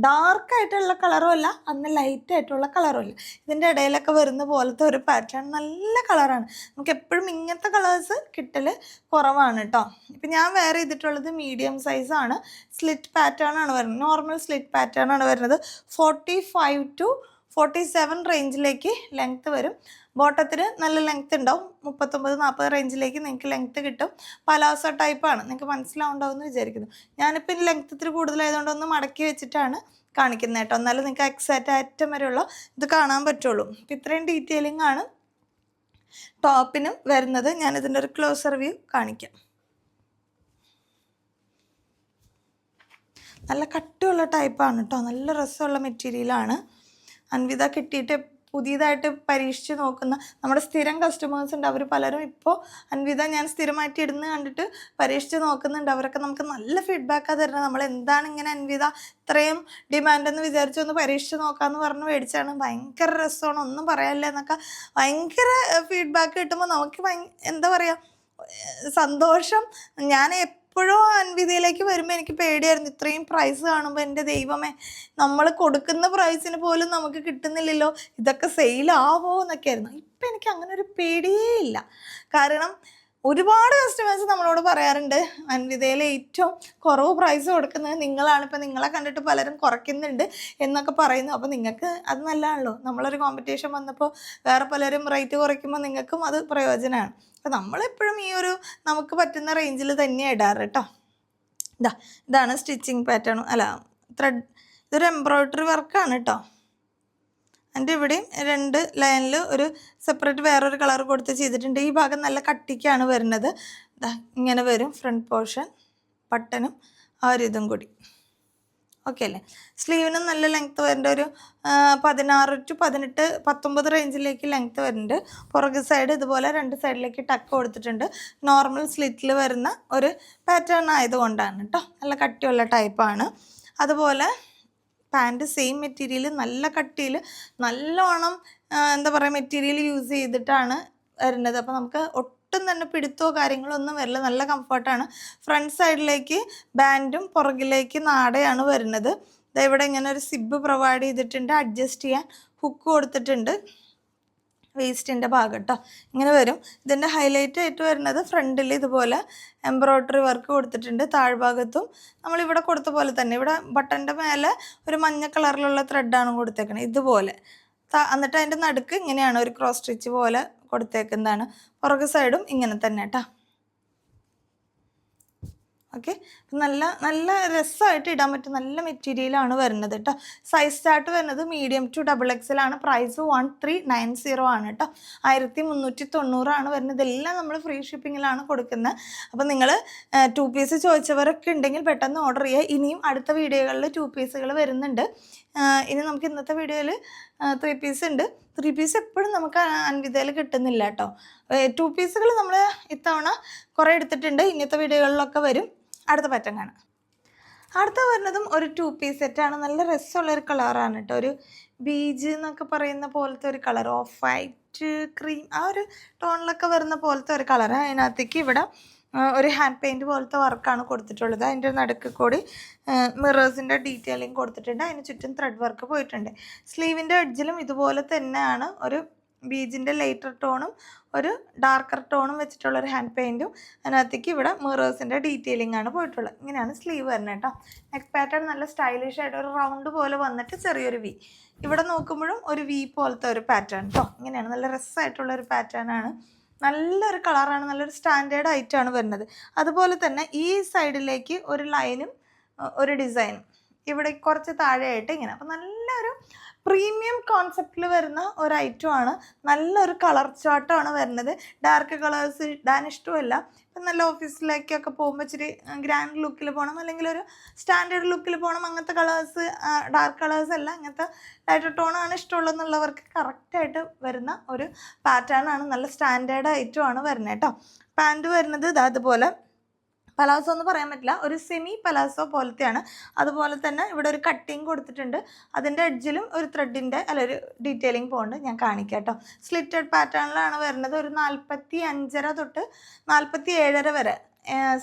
ഡാർക്ക് ആയിട്ടുള്ള കളറും അല്ല അന്ന് ലൈറ്റ് ആയിട്ടുള്ള കളറും അല്ല. ഇതിന്റെ ഇടയിലൊക്കെ വരുന്ന പോലത്തെ ഒരു പാറ്റേൺ നല്ല കളറാണ് നമുക്ക് എപ്പോഴും ഇങ്ങനത്തെ കളേഴ്സ് കിട്ടൽ കുറവാണ് കേട്ടോ ഇപ്പം ഞാൻ വേറെ ചെയ്തിട്ടുള്ളത് മീഡിയം സൈസാണ് സ്ലിറ്റ് പാറ്റേൺ ആണ് വരുന്നത്. നോർമൽ സ്ലിറ്റ് പാറ്റേൺ ആണ് വരുന്നത്. Forty five to forty seven റേഞ്ചിലേക്ക് length വരും. ബോട്ടത്തിന് നല്ല ലെങ്ത്ത് ഉണ്ടാവും. മുപ്പത്തൊമ്പത് നാൽപ്പത് റേഞ്ചിലേക്ക് നിങ്ങൾക്ക് ലെങ്ത്ത് കിട്ടും. പലാസ ടൈപ്പാണ് നിങ്ങൾക്ക് മനസ്സിലാവുണ്ടാവും എന്ന് വിചാരിക്കുന്നു. ഞാനിപ്പോൾ ലെങ്ത്ത് ഇത്തിരി കൂടുതലായതുകൊണ്ട് ഒന്ന് മടക്കി വെച്ചിട്ടാണ് കാണിക്കുന്നത് കേട്ടോ. എന്നാലും നിങ്ങൾക്ക് എക്സാക്റ്റ് അറ്റം വരെയുള്ള ഇത് കാണാൻ പറ്റുള്ളൂ. അപ്പം ഇത്രയും ഡീറ്റെയിലിംഗ് ആണ് ടോപ്പിനും വരുന്നത്. ഞാനിതിന്റെ ഒരു ക്ലോസർ വ്യൂ കാണിക്കാം. നല്ല കട്ടിയുള്ള ടൈപ്പാണ് കേട്ടോ. നല്ല രസമുള്ള മെറ്റീരിയലാണ് അൻവിത കിട്ടിയിട്ട് പുതിയതായിട്ട് പരീക്ഷിച്ച് നോക്കുന്ന നമ്മുടെ സ്ഥിരം കസ്റ്റമേഴ്സ് ഉണ്ട്. അവർ പലരും ഇപ്പോൾ അൻവിത ഞാൻ സ്ഥിരമായിട്ട് ഇടുന്ന കണ്ടിട്ട് പരീക്ഷിച്ച് നോക്കുന്നുണ്ട്. അവരൊക്കെ നമുക്ക് നല്ല ഫീഡ്ബാക്കാണ് തരുന്നത്. നമ്മൾ എന്താണ് ഇങ്ങനെ അൻവിത ഇത്രയും ഡിമാൻഡ് എന്ന് വിചാരിച്ചു ഒന്ന് പരീക്ഷിച്ച് നോക്കാമെന്ന് പറഞ്ഞ് മേടിച്ചാണ് ഭയങ്കര രസമാണ്. ഒന്നും പറയാനില്ല എന്നൊക്കെ ഭയങ്കര ഫീഡ്ബാക്ക് കിട്ടുമ്പോൾ നമുക്ക് എന്താ പറയുക സന്തോഷം. ഞാൻ എപ്പോഴും അൻവിതയിലേക്ക് വരുമ്പോൾ എനിക്ക് പേടിയായിരുന്നു. ഇത്രയും പ്രൈസ് കാണുമ്പോൾ എന്റെ ദൈവമേ നമ്മൾ കൊടുക്കുന്ന പ്രൈസിന് പോലും നമുക്ക് കിട്ടുന്നില്ലല്ലോ. ഇതൊക്കെ സെയിലാവോ എന്നൊക്കെ ആയിരുന്നു ഇപ്പം എനിക്ക് അങ്ങനെ ഒരു പേടിയേ ഇല്ല. കാരണം ഒരുപാട് കസ്റ്റമേഴ്സ് നമ്മളോട് പറയാറുണ്ട് അൻവിതയിൽ ഏറ്റവും കുറവ് പ്രൈസ് കൊടുക്കുന്നത് നിങ്ങളാണ്. ഇപ്പം നിങ്ങളെ കണ്ടിട്ട് പലരും കുറയ്ക്കുന്നുണ്ട് എന്നൊക്കെ പറയുന്നു. അപ്പോൾ നിങ്ങൾക്ക് അത് നല്ലതാണല്ലോ. നമ്മളൊരു കോമ്പറ്റീഷൻ വന്നപ്പോൾ വേറെ പലരും റേറ്റ് കുറയ്ക്കുമ്പോൾ നിങ്ങൾക്കും അത് പ്രയോജനമാണ്. അപ്പോൾ നമ്മളെപ്പോഴും ഈ ഒരു നമുക്ക് പറ്റുന്ന റേഞ്ചിൽ തന്നെ ഇടാറ് കേട്ടോ ഇതാ ഇതാണ് സ്റ്റിച്ചിങ് പാറ്റേൺ അല്ല ത്രെഡ് ഇതൊരു എംബ്രോയ്ഡറി വർക്കാണ് കേട്ടോ എന്റെ ഇവിടെയും രണ്ട് ലൈനിൽ ഒരു സെപ്പറേറ്റ് വേറൊരു കളർ കൊടുത്ത് ചെയ്തിട്ടുണ്ട്. ഈ ഭാഗം നല്ല കട്ടിക്കാണ് വരുന്നത്. ഇങ്ങനെ വരും ഫ്രണ്ട് പോർഷൻ ബട്ടനും ആ ഒരു ഇതും കൂടി. ഓക്കെ അല്ലേ? സ്ലീവിനും നല്ല ലെങ്ത്ത് വരുന്നുണ്ട് ഒരു പതിനാറ് ടു പതിനെട്ട് പത്തൊമ്പത് റേഞ്ചിലേക്ക് ലെങ്ത്ത് വരുന്നുണ്ട് പുറകു സൈഡ് ഇതുപോലെ രണ്ട് സൈഡിലേക്ക് ടക്ക് കൊടുത്തിട്ടുണ്ട്. നോർമൽ സ്ലിറ്റിൽ വരുന്ന ഒരു പാറ്റേൺ ആയതുകൊണ്ടാണ് കേട്ടോ നല്ല കട്ടിയുള്ള ടൈപ്പാണ് അതുപോലെ പാന്റ് സെയിം മെറ്റീരിയൽ നല്ല കട്ടിയിൽ നല്ലോണം എന്താ പറയുക മെറ്റീരിയൽ യൂസ് ചെയ്തിട്ടാണ് വരുന്നത് അപ്പോൾ നമുക്ക് ഒട്ടും തന്നെ പിടുത്തോ കാര്യങ്ങളോ ഒന്നും വരില്ല. നല്ല കംഫർട്ടാണ്. ഫ്രണ്ട് സൈഡിലേക്ക് ബാൻഡും പുറകിലേക്ക് നാടയാണ് വരുന്നത് ഇവിടെ ഇങ്ങനെ ഒരു സിബ് പ്രൊവൈഡ് ചെയ്തിട്ടുണ്ട്. അഡ്ജസ്റ്റ് ചെയ്യാൻ ഹുക്ക് കൊടുത്തിട്ടുണ്ട്. വേസ്റ്റിന്റെ ഭാഗം കേട്ടോ ഇങ്ങനെ വരും. ഇതിന്റെ ഹൈലൈറ്റ് ആയിട്ട് വരുന്നത് ഫ്രണ്ടിൽ ഇതുപോലെ എംബ്രോയ്ഡറി വർക്ക് കൊടുത്തിട്ടുണ്ട്. താഴ്ഭാഗത്തും നമ്മളിവിടെ കൊടുത്ത പോലെ തന്നെ. ഇവിടെ ബട്ടന്റെ മേലെ ഒരു മഞ്ഞ കളറിലുള്ള ത്രെഡാണ് കൊടുത്തേക്കുന്നത് ഇതുപോലെ. എന്നിട്ട് അതിന്റെ നടുക്ക് ഇങ്ങനെയാണ് ഒരു ക്രോസ് സ്റ്റിച്ച് പോലെ കൊടുത്തേക്കുന്നതാണ്. പുറകു സൈഡും ഇങ്ങനെ തന്നെ കേട്ടോ ഓക്കെ? നല്ല നല്ല രസമായിട്ട് ഇടാൻ പറ്റും നല്ല മെറ്റീരിയലാണ് വരുന്നത് കേട്ടോ സൈസ് ചാർട്ട് വരുന്നത് മീഡിയം ടു ഡബിൾ എക്സൽ ആണ്. Price one three nine zero ആണ് കേട്ടോ ആയിരത്തി മുന്നൂറ്റി തൊണ്ണൂറാണ് വരുന്നത് എല്ലാം നമ്മൾ ഫ്രീ ഷിപ്പിങ്ങിലാണ് കൊടുക്കുന്നത് അപ്പോൾ നിങ്ങൾ ടു പീസ് ചോദിച്ചവരൊക്കെ ഉണ്ടെങ്കിൽ പെട്ടെന്ന് ഓർഡർ ചെയ്യുക ഇനിയും അടുത്ത വീഡിയോകളിൽ ടു പീസുകൾ വരുന്നുണ്ട്. ഇനി നമുക്ക് ഇന്നത്തെ വീഡിയോയിൽ ത്രീ പീസ് ഉണ്ട് ത്രീ പീസ് എപ്പോഴും നമുക്ക് അൻവിതയിൽ കിട്ടുന്നില്ല കേട്ടോ ടു പീസുകൾ നമ്മൾ ഇത്തവണ കുറേ എടുത്തിട്ടുണ്ട്. ഇന്നത്തെ വീഡിയോകളിലൊക്കെ വരും. അടുത്ത പറ്റം കാണാം. അടുത്ത വരുന്നതും ഒരു ടു പീസ് സെറ്റാണ് നല്ല രസമുള്ള ഒരു കളറാണ് കേട്ടോ ഒരു ബീജ് എന്നൊക്കെ പറയുന്ന പോലത്തെ ഒരു കളർ ഓഫ് വൈറ്റ് ക്രീം ആ ഒരു ടോണിലൊക്കെ വരുന്ന പോലത്തെ ഒരു കളർ അതിനകത്തേക്ക് ഇവിടെ ഒരു ഹാൻഡ് പെയിന്റ് പോലത്തെ വർക്കാണ് കൊടുത്തിട്ടുള്ളത്. അതിന്റെ നടുക്ക് കൂടി മിറേഴ്സിന്റെ ഡീറ്റെയിലിംഗ് കൊടുത്തിട്ടുണ്ട്. അതിന് ചുറ്റും ത്രെഡ് വർക്ക് പോയിട്ടുണ്ട്. സ്ലീവിന്റെ എഡ്ജിലും ഇതുപോലെ തന്നെയാണ് ഒരു ബീജിന്റെ ലൈറ്റർ ടോണും ഒരു ഡാർക്കർ ടോണും വെച്ചിട്ടുള്ള ഒരു ഹാൻഡ് പെയിന്റും അതിനകത്തേക്ക് ഇവിടെ മിറേഴ്സിന്റെ ഡീറ്റെയിലിംഗ് ആണ് പോയിട്ടുള്ളത്. ഇങ്ങനെയാണ് സ്ലീവ് വരുന്നത് കേട്ടോ. നെക്ക് പാറ്റേൺ നല്ല സ്റ്റൈലിഷ് ആയിട്ട് ഒരു റൗണ്ട് പോലെ വന്നിട്ട് ചെറിയൊരു വി ഇവിടെ നോക്കുമ്പോഴും ഒരു വി പോലത്തെ ഒരു പാറ്റേൺ കേട്ടോ ഇങ്ങനെയാണ് നല്ല രസമായിട്ടുള്ള ഒരു പാറ്റേൺ ആണ്. നല്ലൊരു കളറാണ് നല്ലൊരു സ്റ്റാൻഡേർഡ് ആയിട്ടാണ് വരുന്നത്. അതുപോലെ തന്നെ ഈ സൈഡിലേക്ക് ഒരു ലൈനും ഒരു ഡിസൈനും ഇവിടെ കുറച്ച് താഴെയായിട്ട് ഇങ്ങനെ. അപ്പം നല്ലൊരു പ്രീമിയം കോൺസെപ്റ്റിൽ വരുന്ന ഒരു ഐറ്റമാണ് നല്ലൊരു കളർ ചാർട്ടാണ് വരുന്നത്. ഡാർക്ക് കളേഴ്സ് ഇടാൻ ഇഷ്ടമല്ല ഇപ്പം നല്ല ഓഫീസിലേക്കൊക്കെ പോകുമ്പോൾ ഇച്ചിരി ഗ്രാൻഡ് ലുക്കിൽ പോകണം അല്ലെങ്കിൽ ഒരു സ്റ്റാൻഡേർഡ് ലുക്കിൽ പോകണം അങ്ങനത്തെ കളേഴ്സ് ഡാർക്ക് കളേഴ്സ് അല്ല. അങ്ങനത്തെ ലൈറ്റർ ടോണാണ് ഇഷ്ടമുള്ളതെന്നുള്ളവർക്ക് കറക്റ്റായിട്ട് വരുന്ന ഒരു പാറ്റേൺ ആണ്. നല്ല സ്റ്റാൻഡേർഡ് ഐറ്റമാണ് വരുന്നത് കേട്ടോ. പാന്റ് വരുന്നത് ഇതാ അതുപോലെ പലാസോ എന്ന് പറയാൻ പറ്റില്ല. ഒരു സെമി പലാസോ പോലത്തെയാണ്. അതുപോലെ തന്നെ ഇവിടെ ഒരു കട്ടിങ് കൊടുത്തിട്ടുണ്ട്. അതിന്റെ എഡ്ജിലും ഒരു ത്രെഡിന്റെ അല്ല ഒരു ഡീറ്റെയിലിംഗ് പോകുന്നുണ്ട് ഞാൻ കാണിക്കാം കേട്ടോ. സ്ലിറ്റഡ് പാറ്റേണിലാണ് വരുന്നത് ഒരു നാൽപ്പത്തി അഞ്ചര തൊട്ട് നാൽപ്പത്തി ഏഴര വരെ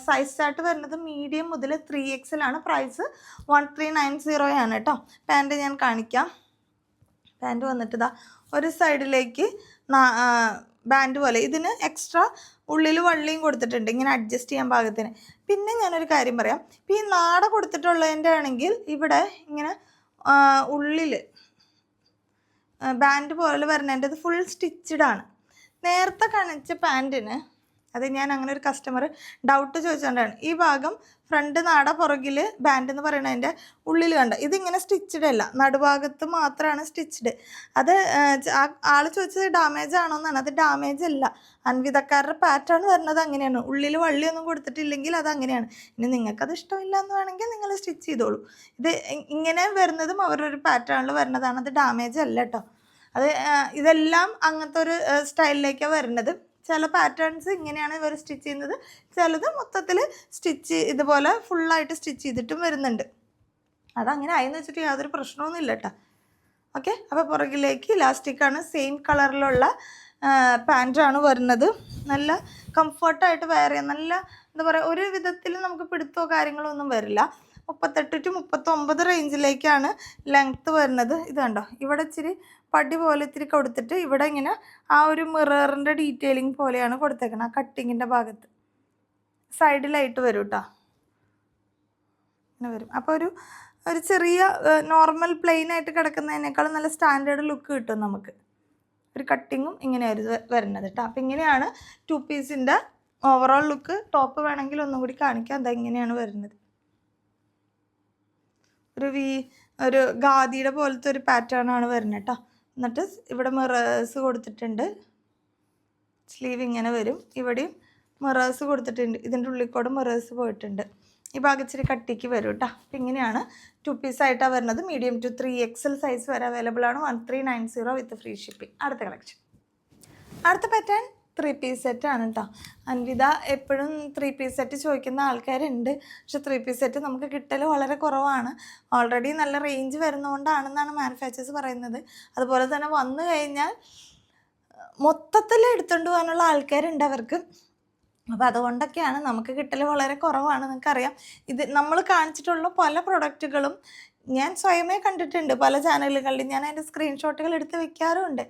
സൈസ് ചാർട്ട് വരുന്നത് മീഡിയം മുതൽ ത്രീ എക്സിലാണ് പ്രൈസ് വൺ ത്രീ നയൻ സീറോയാണ് കേട്ടോ. പാന്റ് ഞാൻ കാണിക്കാം. പാന്റ് വന്നിട്ട് ഇതാ ഒരു സൈഡിലേക്ക് ബാൻഡ് പോലെ. ഇതിന് എക്സ്ട്രാ ഉള്ളിൽ വള്ളിയും കൊടുത്തിട്ടുണ്ട്. ഇങ്ങനെ അഡ്ജസ്റ്റ് ചെയ്യാൻ പാകത്തിന്. പിന്നെ ഞാനൊരു കാര്യം പറയാം. ഇപ്പം ഈ നാട കൊടുത്തിട്ടുള്ളതിന്റെ ആണെങ്കിൽ ഇവിടെ ഇങ്ങനെ ഉള്ളിൽ ബാൻഡ് പോലെ വരുന്നതിന്റെ ഇത് ഫുൾ സ്റ്റിച്ചഡ് ആണ്. നേരത്തെ കണിച്ച പാന്റിന് അത് ഞാൻ അങ്ങനെ ഒരു കസ്റ്റമർ ഡൗട്ട് ചോദിച്ചുകൊണ്ടാണ് ഈ ഭാഗം ഫ്രണ്ട് നാട പുറകിൽ ബാൻഡ് എന്ന് പറയുന്നതിന്റെ ഉള്ളിൽ കണ്ട. ഇതിങ്ങനെ സ്റ്റിച്ചഡ് അല്ല. നടുഭാഗത്ത് മാത്രമാണ് സ്റ്റിച്ചഡ് അത് ആൾ ചോദിച്ചത് ഡാമേജ് ആണോ എന്നാണ്. അത് ഡാമേജ് അല്ല. അൻവിതക്കാരുടെ പാറ്റേൺ വരുന്നത് അങ്ങനെയാണ്. ഉള്ളിൽ വള്ളിയൊന്നും കൊടുത്തിട്ടില്ലെങ്കിൽ അത് അങ്ങനെയാണ്. ഇനി നിങ്ങൾക്കത് ഇഷ്ടമില്ല എന്ന് വേണമെങ്കിൽ നിങ്ങൾ സ്റ്റിച്ച് ചെയ്തോളൂ. ഇത് ഇങ്ങനെ വരുന്നതും അവരൊരു പാറ്റേണിൽ വരുന്നതാണ് അത് ഡാമേജ് അല്ല കേട്ടോ അത് ഇതെല്ലാം അങ്ങനത്തെ ഒരു സ്റ്റൈലിലേക്കാണ് വരുന്നത് ചില പാറ്റേൺസ് ഇങ്ങനെയാണ് ഇവർ സ്റ്റിച്ച് ചെയ്യുന്നത്. ചിലത് മൊത്തത്തിൽ സ്റ്റിച്ച് ഇതുപോലെ ഫുള്ളായിട്ട് സ്റ്റിച്ച് ചെയ്തിട്ടും വരുന്നുണ്ട്. അതങ്ങനെ ആയെന്ന് വെച്ചിട്ട് യാതൊരു പ്രശ്നമൊന്നുമില്ല കേട്ടോ ഓക്കെ അപ്പോൾ പുറകിലേക്ക് ഇലാസ്റ്റിക്കാണ് സെയിം കളറിലുള്ള പാന്റാണ് വരുന്നത്. നല്ല കംഫർട്ടായിട്ട് വെയർ ചെയ്യാം. നല്ല എന്താ പറയുക ഒരു വിധത്തിൽ നമുക്ക് പിടുത്തോ കാര്യങ്ങളോ ഒന്നും വരില്ല. മുപ്പത്തെട്ട് ടു മുപ്പത്തൊമ്പത് റേഞ്ചിലേക്കാണ് ലെങ്ത്ത് വരുന്നത്. ഇത് കണ്ടോ? ഇവിടെ ഇച്ചിരി പടി പോലെ ഇത്തിരി കൊടുത്തിട്ട് ഇവിടെ ഇങ്ങനെ ആ ഒരു മിററിന്റെ ഡീറ്റെയിലിംഗ് പോലെയാണ് കൊടുത്തേക്കുന്നത് ആ കട്ടിങ്ങിന്റെ ഭാഗത്ത്. സൈഡിലായിട്ട് വരും കേട്ടോ ഇങ്ങനെ വരും. അപ്പോൾ ഒരു ഒരു ചെറിയ നോർമൽ പ്ലെയിൻ ആയിട്ട് കിടക്കുന്നതിനേക്കാളും നല്ല സ്റ്റാൻഡേർഡ് ലുക്ക് കിട്ടും നമുക്ക്. ഒരു കട്ടിങ്ങും ഇങ്ങനെയായിരുന്നു വരുന്നത് കേട്ടോ അപ്പം ഇങ്ങനെയാണ് ടു പീസിന്റെ ഓവറോൾ ലുക്ക് ടോപ്പ് വേണമെങ്കിൽ ഒന്നും കൂടി കാണിക്കാം. അത് ഇങ്ങനെയാണ് വരുന്നത്. ഒരു വി ഒരു ഖാദിയുടെ പോലത്തെ ഒരു പാറ്റേൺ ആണ് വരുന്നത് കേട്ടോ എന്നിട്ട് ഇവിടെ മിറേഴ്സ് കൊടുത്തിട്ടുണ്ട്. സ്ലീവ് ഇങ്ങനെ വരും. ഇവിടെയും മിറേഴ്സ് കൊടുത്തിട്ടുണ്ട്. ഇതിന്റെ ഉള്ളിൽ കൂടെ പോയിട്ടുണ്ട്. ഈ ഭാഗം ഇച്ചിരി കട്ടിക്ക് വരും കേട്ടോ അപ്പം ഇങ്ങനെയാണ് ടു പീസ് ആയിട്ടാണ് വരുന്നത്. Medium to three XL size വരെ അവൈലബിൾ ആണ്. One three nine zero with free shipping അടുത്ത കളക്ഷൻ അടുത്ത പാറ്റേൺ ത്രീ പീസ് സെറ്റ് ആണ് കേട്ടോ അൻവിത എപ്പോഴും ത്രീ പീസ് സെറ്റ് ചോദിക്കുന്ന ആൾക്കാരുണ്ട്. പക്ഷെ ത്രീ പീസ് സെറ്റ് നമുക്ക് കിട്ടൽ വളരെ കുറവാണ്. ഓൾറെഡി നല്ല റേഞ്ച് വരുന്നതുകൊണ്ടാണെന്നാണ് മാനുഫാക്ചേഴ്സ് പറയുന്നത്. അതുപോലെ തന്നെ വന്നു കഴിഞ്ഞാൽ മൊത്തത്തിൽ എടുത്തുകൊണ്ട് പോകാനുള്ള ആൾക്കാരുണ്ട് അവർക്ക്. അപ്പോൾ അതുകൊണ്ടൊക്കെയാണ് നമുക്ക് കിട്ടൽ വളരെ കുറവാണ് നിങ്ങൾക്കറിയാം ഇത് നമ്മൾ കാണിച്ചിട്ടുള്ള പല പ്രൊഡക്റ്റുകളും ഞാൻ സ്വയമേ കണ്ടിട്ടുണ്ട്. പല ചാനലുകളിലും ഞാൻ അതിന്റെ സ്ക്രീൻഷോട്ടുകൾ എടുത്ത് വെക്കാറുമുണ്ട്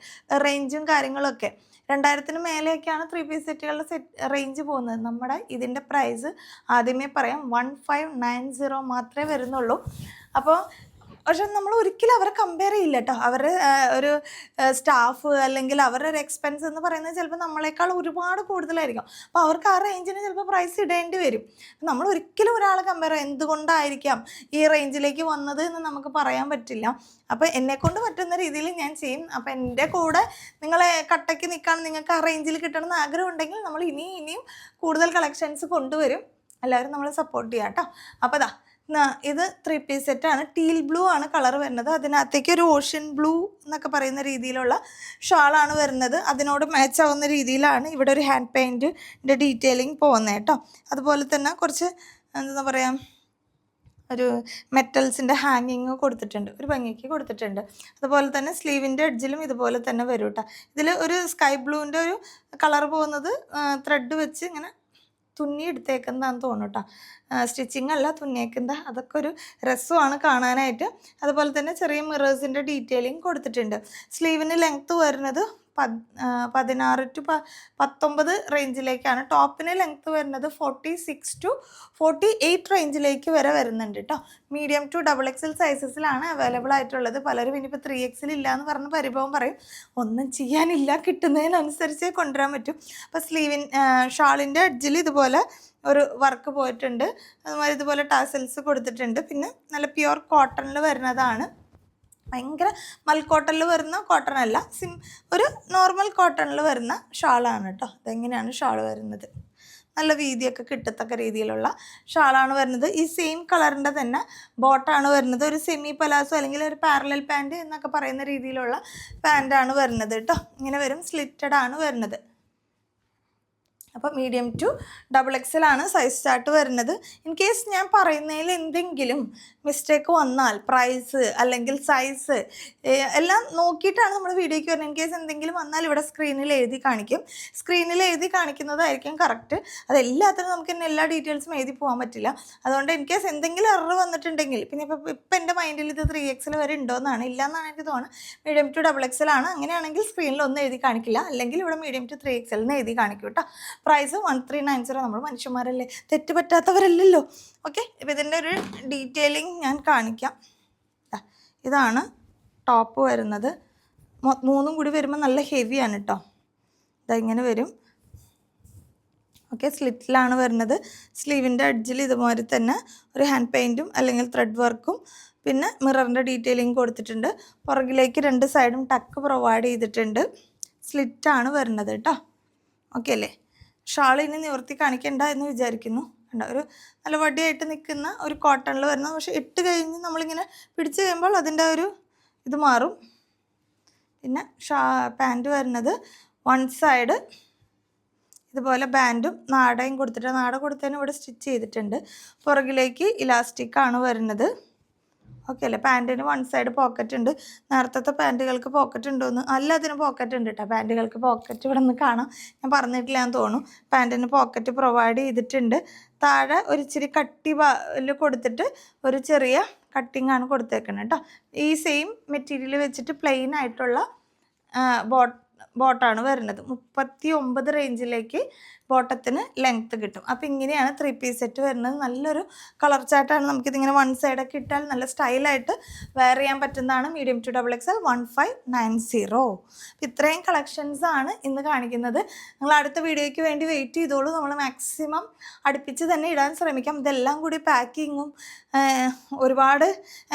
റേഞ്ചും കാര്യങ്ങളൊക്കെ. രണ്ടായിരത്തിന് മേലെയൊക്കെയാണ് ത്രീ പീസ് സെറ്റുകളുടെ സെറ്റ് റേഞ്ച് പോകുന്നത്. നമ്മുടെ ഇതിന്റെ പ്രൈസ് ആദ്യമേ പറയാം വൺ ഫൈവ് നയൻ സീറോ മാത്രമേ വരുന്നുള്ളൂ. അപ്പോൾ പക്ഷെ നമ്മൾ ഒരിക്കലും അവരെ കമ്പയർ ചെയ്യില്ല കേട്ടോ. അവരുടെ ഒരു സ്റ്റാഫ് അല്ലെങ്കിൽ അവരുടെ ഒരു എക്സ്പെൻസ് എന്ന് പറയുന്നത് ചിലപ്പോൾ നമ്മളെക്കാൾ ഒരുപാട് കൂടുതലായിരിക്കും. അപ്പോൾ അവർക്ക് ആ റേഞ്ചിന് ചിലപ്പോൾ പ്രൈസ് ഇടേണ്ടി വരും. നമ്മൾ ഒരിക്കലും ഒരാളെ കമ്പയർ എന്തുകൊണ്ടായിരിക്കാം ഈ റേഞ്ചിലേക്ക് വന്നത് എന്ന് നമുക്ക് പറയാൻ പറ്റില്ല. അപ്പോൾ എന്നെക്കൊണ്ട് പറ്റുന്ന രീതിയിൽ ഞാൻ ചെയ്യും. അപ്പോൾ എന്റെ കൂടെ നിങ്ങളെ കട്ടയ്ക്ക് നിൽക്കാൻ നിങ്ങൾക്ക് ആ റേഞ്ചിൽ കിട്ടണമെന്ന് ആഗ്രഹം ഉണ്ടെങ്കിൽ നമ്മൾ ഇനിയും ഇനിയും കൂടുതൽ കളക്ഷൻസ് കൊണ്ടുവരും. എല്ലാവരും നമ്മളെ സപ്പോർട്ട് ചെയ്യാം കേട്ടോ. അപ്പോൾ ന- ഇത് ത്രീ പീസ് സെറ്റാണ് ടീൽ ബ്ലൂ ആണ് കളർ വരുന്നത്. അതിനകത്തേക്ക് ഒരു ഓഷ്യൻ ബ്ലൂ എന്നൊക്കെ പറയുന്ന രീതിയിലുള്ള ഷാളാണ് വരുന്നത്. അതിനോട് മാച്ച് ആവുന്ന രീതിയിലാണ് ഇവിടെ ഒരു ഹാൻഡ് പെയിന്റിന്റെ ഡീറ്റെയിലിംഗ് പോകുന്നത് കേട്ടോ. അതുപോലെ തന്നെ കുറച്ച് എന്താ പറയുക ഒരു മെറ്റൽസിന്റെ ഹാങ്ങിങ് കൊടുത്തിട്ടുണ്ട്. ഒരു ഭംഗിക്ക് കൊടുത്തിട്ടുണ്ട്. അതുപോലെ തന്നെ സ്ലീവിന്റെ എഡ്ജിലും ഇതുപോലെ തന്നെ വരും കേട്ടോ. ഇതിൽ ഒരു സ്കൈ ബ്ലൂവിന്റെ ഒരു കളർ പോകുന്നത് ത്രെഡ് വെച്ച് ഇങ്ങനെ തുന്നി എടുത്തേക്കുന്നതാന്ന് തോന്നുന്നു കേട്ടോ. സ്റ്റിച്ചിങ് അല്ല തുന്നിയേക്കുന്ന അതൊക്കെ ഒരു രസമാണ് കാണാനായിട്ട്. അതുപോലെ തന്നെ ചെറിയ മിറേഴ്സിന്റെ ഡീറ്റെയിലിംഗ് കൊടുത്തിട്ടുണ്ട്. സ്ലീവിന് ലെങ്ത്ത് വരുന്നത് പതിനാറ് ടു പത്തൊമ്പത് റേഞ്ചിലേക്കാണ്. ടോപ്പിന് ലെങ്ത്ത് വരുന്നത് forty six to forty eight റേഞ്ചിലേക്ക് വരെ വരുന്നുണ്ട് കേട്ടോ മീഡിയം ടു ഡബിൾ എക്സൽ സൈസസിലാണ് അവൈലബിൾ ആയിട്ടുള്ളത്. പലരും ഇനിയിപ്പോൾ ത്രീ എക്സിൽ ഇല്ല എന്ന് പറഞ്ഞ് പരിഭവം പറയും. ഒന്നും ചെയ്യാനില്ല. കിട്ടുന്നതിനനുസരിച്ചേ കൊണ്ടുവരാൻ പറ്റും. അപ്പോൾ സ്ലീവിൻ ഷാളിന്റെ അഡ്ജിൽ ഇതുപോലെ ഒരു വർക്ക് പോയിട്ടുണ്ട്. അതുമാതിരി ഇതുപോലെ ടാസൽസ് കൊടുത്തിട്ടുണ്ട്. പിന്നെ നല്ല പ്യുവർ കോട്ടണിൽ വരുന്നതാണ്. ഭയങ്കര മൽക്കോട്ടണിൽ വരുന്ന കോട്ടൺ അല്ല സിം ഒരു നോർമൽ കോട്ടണിൽ വരുന്ന ഷാളാണ് കേട്ടോ ഇതെങ്ങനെയാണ് ഷാൾ വരുന്നത്? നല്ല വീതിയൊക്കെ കിട്ടത്തക്ക രീതിയിലുള്ള ഷാളാണ് വരുന്നത്. ഈ സെയിം കളറിന്റെ തന്നെ ബോട്ടാണ് വരുന്നത്. ഒരു സെമി പലാസോ അല്ലെങ്കിൽ ഒരു പാരലൽ പാന്റ് എന്നൊക്കെ പറയുന്ന രീതിയിലുള്ള പാന്റാണ് വരുന്നത് കേട്ടോ ഇങ്ങനെ വരും സ്ലിറ്റഡ് ആണ് വരുന്നത്. അപ്പോൾ മീഡിയം ടു ഡബിൾ എക്സൽ ആണ് സൈസ് ചാർട്ട് വരുന്നത്. ഇൻ കേസ് ഞാൻ പറയുന്നതിൽ എന്തെങ്കിലും മിസ്റ്റേക്ക് വന്നാൽ പ്രൈസ് അല്ലെങ്കിൽ സൈസ് എല്ലാം നോക്കിയിട്ടാണ് നമ്മൾ വീഡിയോയ്ക്ക് വരുന്നത്. ഇൻ കേസ് എന്തെങ്കിലും വന്നാൽ ഇവിടെ സ്ക്രീനിൽ എഴുതി കാണിക്കും. സ്ക്രീനിൽ എഴുതി കാണിക്കുന്നതായിരിക്കും കറക്റ്റ് അതെല്ലാത്തിനും നമുക്ക് ഇന്ന് എല്ലാ ഡീറ്റെയിൽസും എഴുതി പോകാൻ പറ്റില്ല. അതുകൊണ്ട് ഇൻ കേസ് എന്തെങ്കിലും എറർ വന്നിട്ടുണ്ടെങ്കിൽ പിന്നെ ഇപ്പോൾ ഇപ്പം എന്റെ മൈൻഡിൽ ഇത് ത്രീ എക്സൽ വരെ ഉണ്ടോ എന്നാണ് ഇല്ല എന്നാണ് എനിക്ക് തോന്നുന്നത്. മീഡിയം ടു ഡബിൾ എക്സൽ ആണ്. അങ്ങനെയാണെങ്കിൽ സ്ക്രീനിൽ ഒന്നും എഴുതി കാണിക്കില്ല. അല്ലെങ്കിൽ ഇവിടെ മീഡിയം ടു ത്രീ എക്സൽ എന്ന് എഴുതി കാണിക്കും കേട്ടോ price one three nine zero നമ്മൾ മനുഷ്യന്മാരല്ലേ? തെറ്റ് പറ്റാത്തവരല്ലല്ലോ. ഓക്കെ ഇപ്പം ഇതിന്റെ ഒരു ഡീറ്റെയിലിംഗ് ഞാൻ കാണിക്കാം. ഇതാണ് ടോപ്പ് വരുന്നത്. മൂന്നും കൂടി വരുമ്പോൾ നല്ല ഹെവിയാണ് കേട്ടോ ഇതാ ഇങ്ങനെ വരും. ഓക്കെ സ്ലിറ്റിലാണ് വരുന്നത്. സ്ലീവിന്റെ അഡ്ജിൽ ഇതുമാതിരി തന്നെ ഒരു ഹാൻഡ് പെയിന്റും അല്ലെങ്കിൽ ത്രെഡ് വർക്കും പിന്നെ മിററിന്റെ ഡീറ്റെയിലിംഗ് കൊടുത്തിട്ടുണ്ട്. പുറകിലേക്ക് രണ്ട് സൈഡും ടക്ക് പ്രൊവൈഡ് ചെയ്തിട്ടുണ്ട്. സ്ലിറ്റാണ് വരുന്നത് കേട്ടോ ഓക്കെ അല്ലേ? ഷാൾ ഇനി നിവർത്തി കാണിക്കണ്ട എന്ന് വിചാരിക്കുന്നു. കണ്ടോ? ഒരു നല്ല വടിയായിട്ട് നിൽക്കുന്ന ഒരു കോട്ടണിൽ വരുന്ന പക്ഷേ ഇട്ട് കഴിഞ്ഞ് നമ്മളിങ്ങനെ പിടിച്ച് കഴിയുമ്പോൾ അതിന്റെ ഒരു ഇത് മാറും. പിന്നെ ഷാ പാന്റ് വരുന്നത് വൺ സൈഡ്. ഇതുപോലെ ബാൻഡും നാടയും കൊടുത്തിട്ട് നാട കൊടുത്തതിന് ഇവിടെ സ്റ്റിച്ച് ചെയ്തിട്ടുണ്ട്. പുറകിലേക്ക് ഇലാസ്റ്റിക്കാണ് വരുന്നത്. ഓക്കെ അല്ലേ? പാന്റിന് വൺ സൈഡ് പോക്കറ്റ് ഉണ്ട്. നേരത്തെ പാന്റുകൾക്ക് പോക്കറ്റ് ഉണ്ടോയെന്ന് അല്ല അതിന് പോക്കറ്റ് ഉണ്ട് കേട്ടോ പാന്റുകൾക്ക് പോക്കറ്റ് ഇവിടെ നിന്ന് കാണാം. ഞാൻ പറഞ്ഞിട്ടില്ല എന്ന് തോന്നുന്നു. പാന്റിന് പോക്കറ്റ് പ്രൊവൈഡ് ചെയ്തിട്ടുണ്ട്. താഴെ ഒരു ഇച്ചിരി കട്ടി കൊടുത്തിട്ട് ഒരു ചെറിയ കട്ടിംഗ് ആണ് കൊടുത്തേക്കുന്നത് കേട്ടോ ഈ സെയിം മെറ്റീരിയൽ വെച്ചിട്ട് പ്ലെയിൻ ആയിട്ടുള്ള ബോട്ട് ബോട്ടാണ് വരുന്നത്. മുപ്പത്തി ഒമ്പത് റേഞ്ചിലേക്ക് ബോട്ടത്തിന് ലെങ്ത്ത് കിട്ടും. അപ്പോൾ ഇങ്ങനെയാണ് ത്രീ പീസ് സെറ്റ് വരുന്നത്. നല്ലൊരു കളർ ചാർട്ടാണ് നമുക്കിതിങ്ങനെ വൺ സൈഡൊക്കെ ഇട്ടാൽ നല്ല സ്റ്റൈലായിട്ട് വെയർ ചെയ്യാൻ പറ്റുന്നതാണ്. Medium to double X L one five nine zero ഇത്രയും കളക്ഷൻസ് ആണ് ഇന്ന് കാണിക്കുന്നത്. നിങ്ങൾ അടുത്ത വീഡിയോയ്ക്ക് വേണ്ടി വെയിറ്റ് ചെയ്തോളൂ. നമ്മൾ മാക്സിമം അടുപ്പിച്ച് തന്നെ ഇടാൻ ശ്രമിക്കാം. ഇതെല്ലാം കൂടി പാക്കിങ്ങും ഒരുപാട്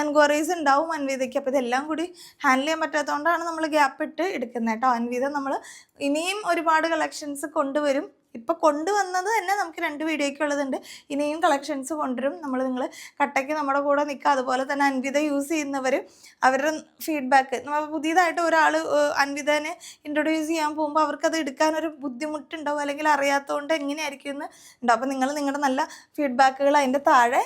എൻക്വയറീസ് ഉണ്ടാവും അൻവീതയ്ക്ക്. അപ്പോൾ ഇതെല്ലാം കൂടി ഹാൻഡിൽ ചെയ്യാൻ പറ്റാത്തതുകൊണ്ടാണ് നമ്മൾ ഗ്യാപ്പ് ഇട്ട് എടുക്കുന്നത് കേട്ടോ. അൻവീത നമ്മൾ ഇനിയും ഒരുപാട് കളക്ഷൻസ് കൊണ്ടുവരും. ഇപ്പോൾ കൊണ്ടുവന്നത് തന്നെ നമുക്ക് രണ്ട് വീഡിയോയ്ക്ക് ഉള്ളതുണ്ട്. ഇനിയും കളക്ഷൻസ് കൊണ്ടുവരും. നമ്മൾ നിങ്ങൾ കട്ടയ്ക്ക് നമ്മുടെ കൂടെ നിൽക്കുക അതുപോലെ തന്നെ അൻവിത യൂസ് ചെയ്യുന്നവർ അവരുടെ ഫീഡ്ബാക്ക് നമ്മൾ പുതിയതായിട്ട് ഒരാൾ അൻവിതനെ ഇൻട്രൊഡ്യൂസ് ചെയ്യാൻ പോകുമ്പോൾ അവർക്കത് എടുക്കാനൊരു ബുദ്ധിമുട്ടുണ്ടാവും. അല്ലെങ്കിൽ അറിയാത്തതുകൊണ്ട് എങ്ങനെയായിരിക്കും എന്ന് ഉണ്ടാവും. അപ്പോൾ നിങ്ങൾ നിങ്ങളുടെ നല്ല ഫീഡ്ബാക്കുകൾ അതിന്റെ താഴെ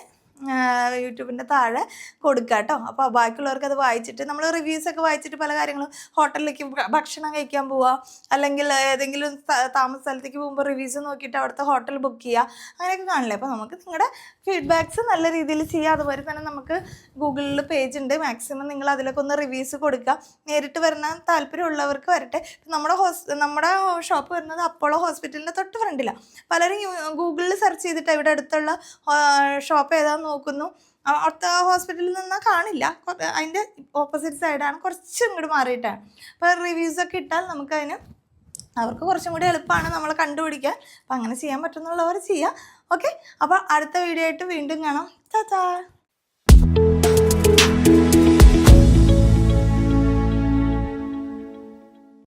യൂട്യൂബിന്റെ താഴെ കൊടുക്കുക കേട്ടോ അപ്പോൾ ബാക്കിയുള്ളവർക്ക് അത് വായിച്ചിട്ട് നമ്മൾ റിവ്യൂസൊക്കെ വായിച്ചിട്ട് പല കാര്യങ്ങളും ഹോട്ടലിലേക്ക് ഭക്ഷണം കഴിക്കാൻ പോവുക അല്ലെങ്കിൽ ഏതെങ്കിലും താമസ സ്ഥലത്തേക്ക് പോകുമ്പോൾ റിവ്യൂസ് നോക്കിയിട്ട് അവിടുത്തെ ഹോട്ടൽ ബുക്ക് ചെയ്യുക അങ്ങനെയൊക്കെ കാണില്ലേ. അപ്പോൾ നമുക്ക് നിങ്ങളുടെ ഫീഡ്ബാക്ക്സ് നല്ല രീതിയിൽ ചെയ്യുക അതുപോലെ തന്നെ നമുക്ക് ഗൂഗിളിൽ പേജ് ഉണ്ട്. മാക്സിമം നിങ്ങൾ അതിലൊക്കെ ഒന്ന് റിവ്യൂസ് കൊടുക്കുക നേരിട്ട് വരണം താല്പര്യമുള്ളവർക്ക് വരട്ടെ. നമ്മുടെ ഹോസ് നമ്മുടെ ഷോപ്പ് വരുന്നത് അപ്പോളോ ഹോസ്പിറ്റലിന്റെ തൊട്ട് ഫ്രണ്ടിലാണ് പലരും ഗൂഗിളിൽ സെർച്ച് ചെയ്തിട്ട് ഇവിടെ അടുത്തുള്ള ഷോപ്പ് ഏതാന്ന് നോക്കുന്നു. അടുത്ത ഹോസ്പിറ്റലിൽ നിന്നാൽ കാണില്ല. അതിന്റെ ഓപ്പോസിറ്റ് സൈഡാണ് കുറച്ച് ഇങ്ങോട്ട് മാറിയിട്ടാണ്. അപ്പോൾ റിവ്യൂസ് റിവ്യൂസൊക്കെ ഇട്ടാൽ നമുക്കതിന് അവർക്ക് കുറച്ചും കൂടി എളുപ്പമാണ് നമ്മൾ കണ്ടുപിടിക്കാൻ. അപ്പം അങ്ങനെ ചെയ്യാൻ പറ്റുന്നുള്ളവർ ചെയ്യാം. ഓക്കെ അപ്പോൾ അടുത്ത വീഡിയോ ആയിട്ട് വീണ്ടും കാണാം. ചാച്ചാ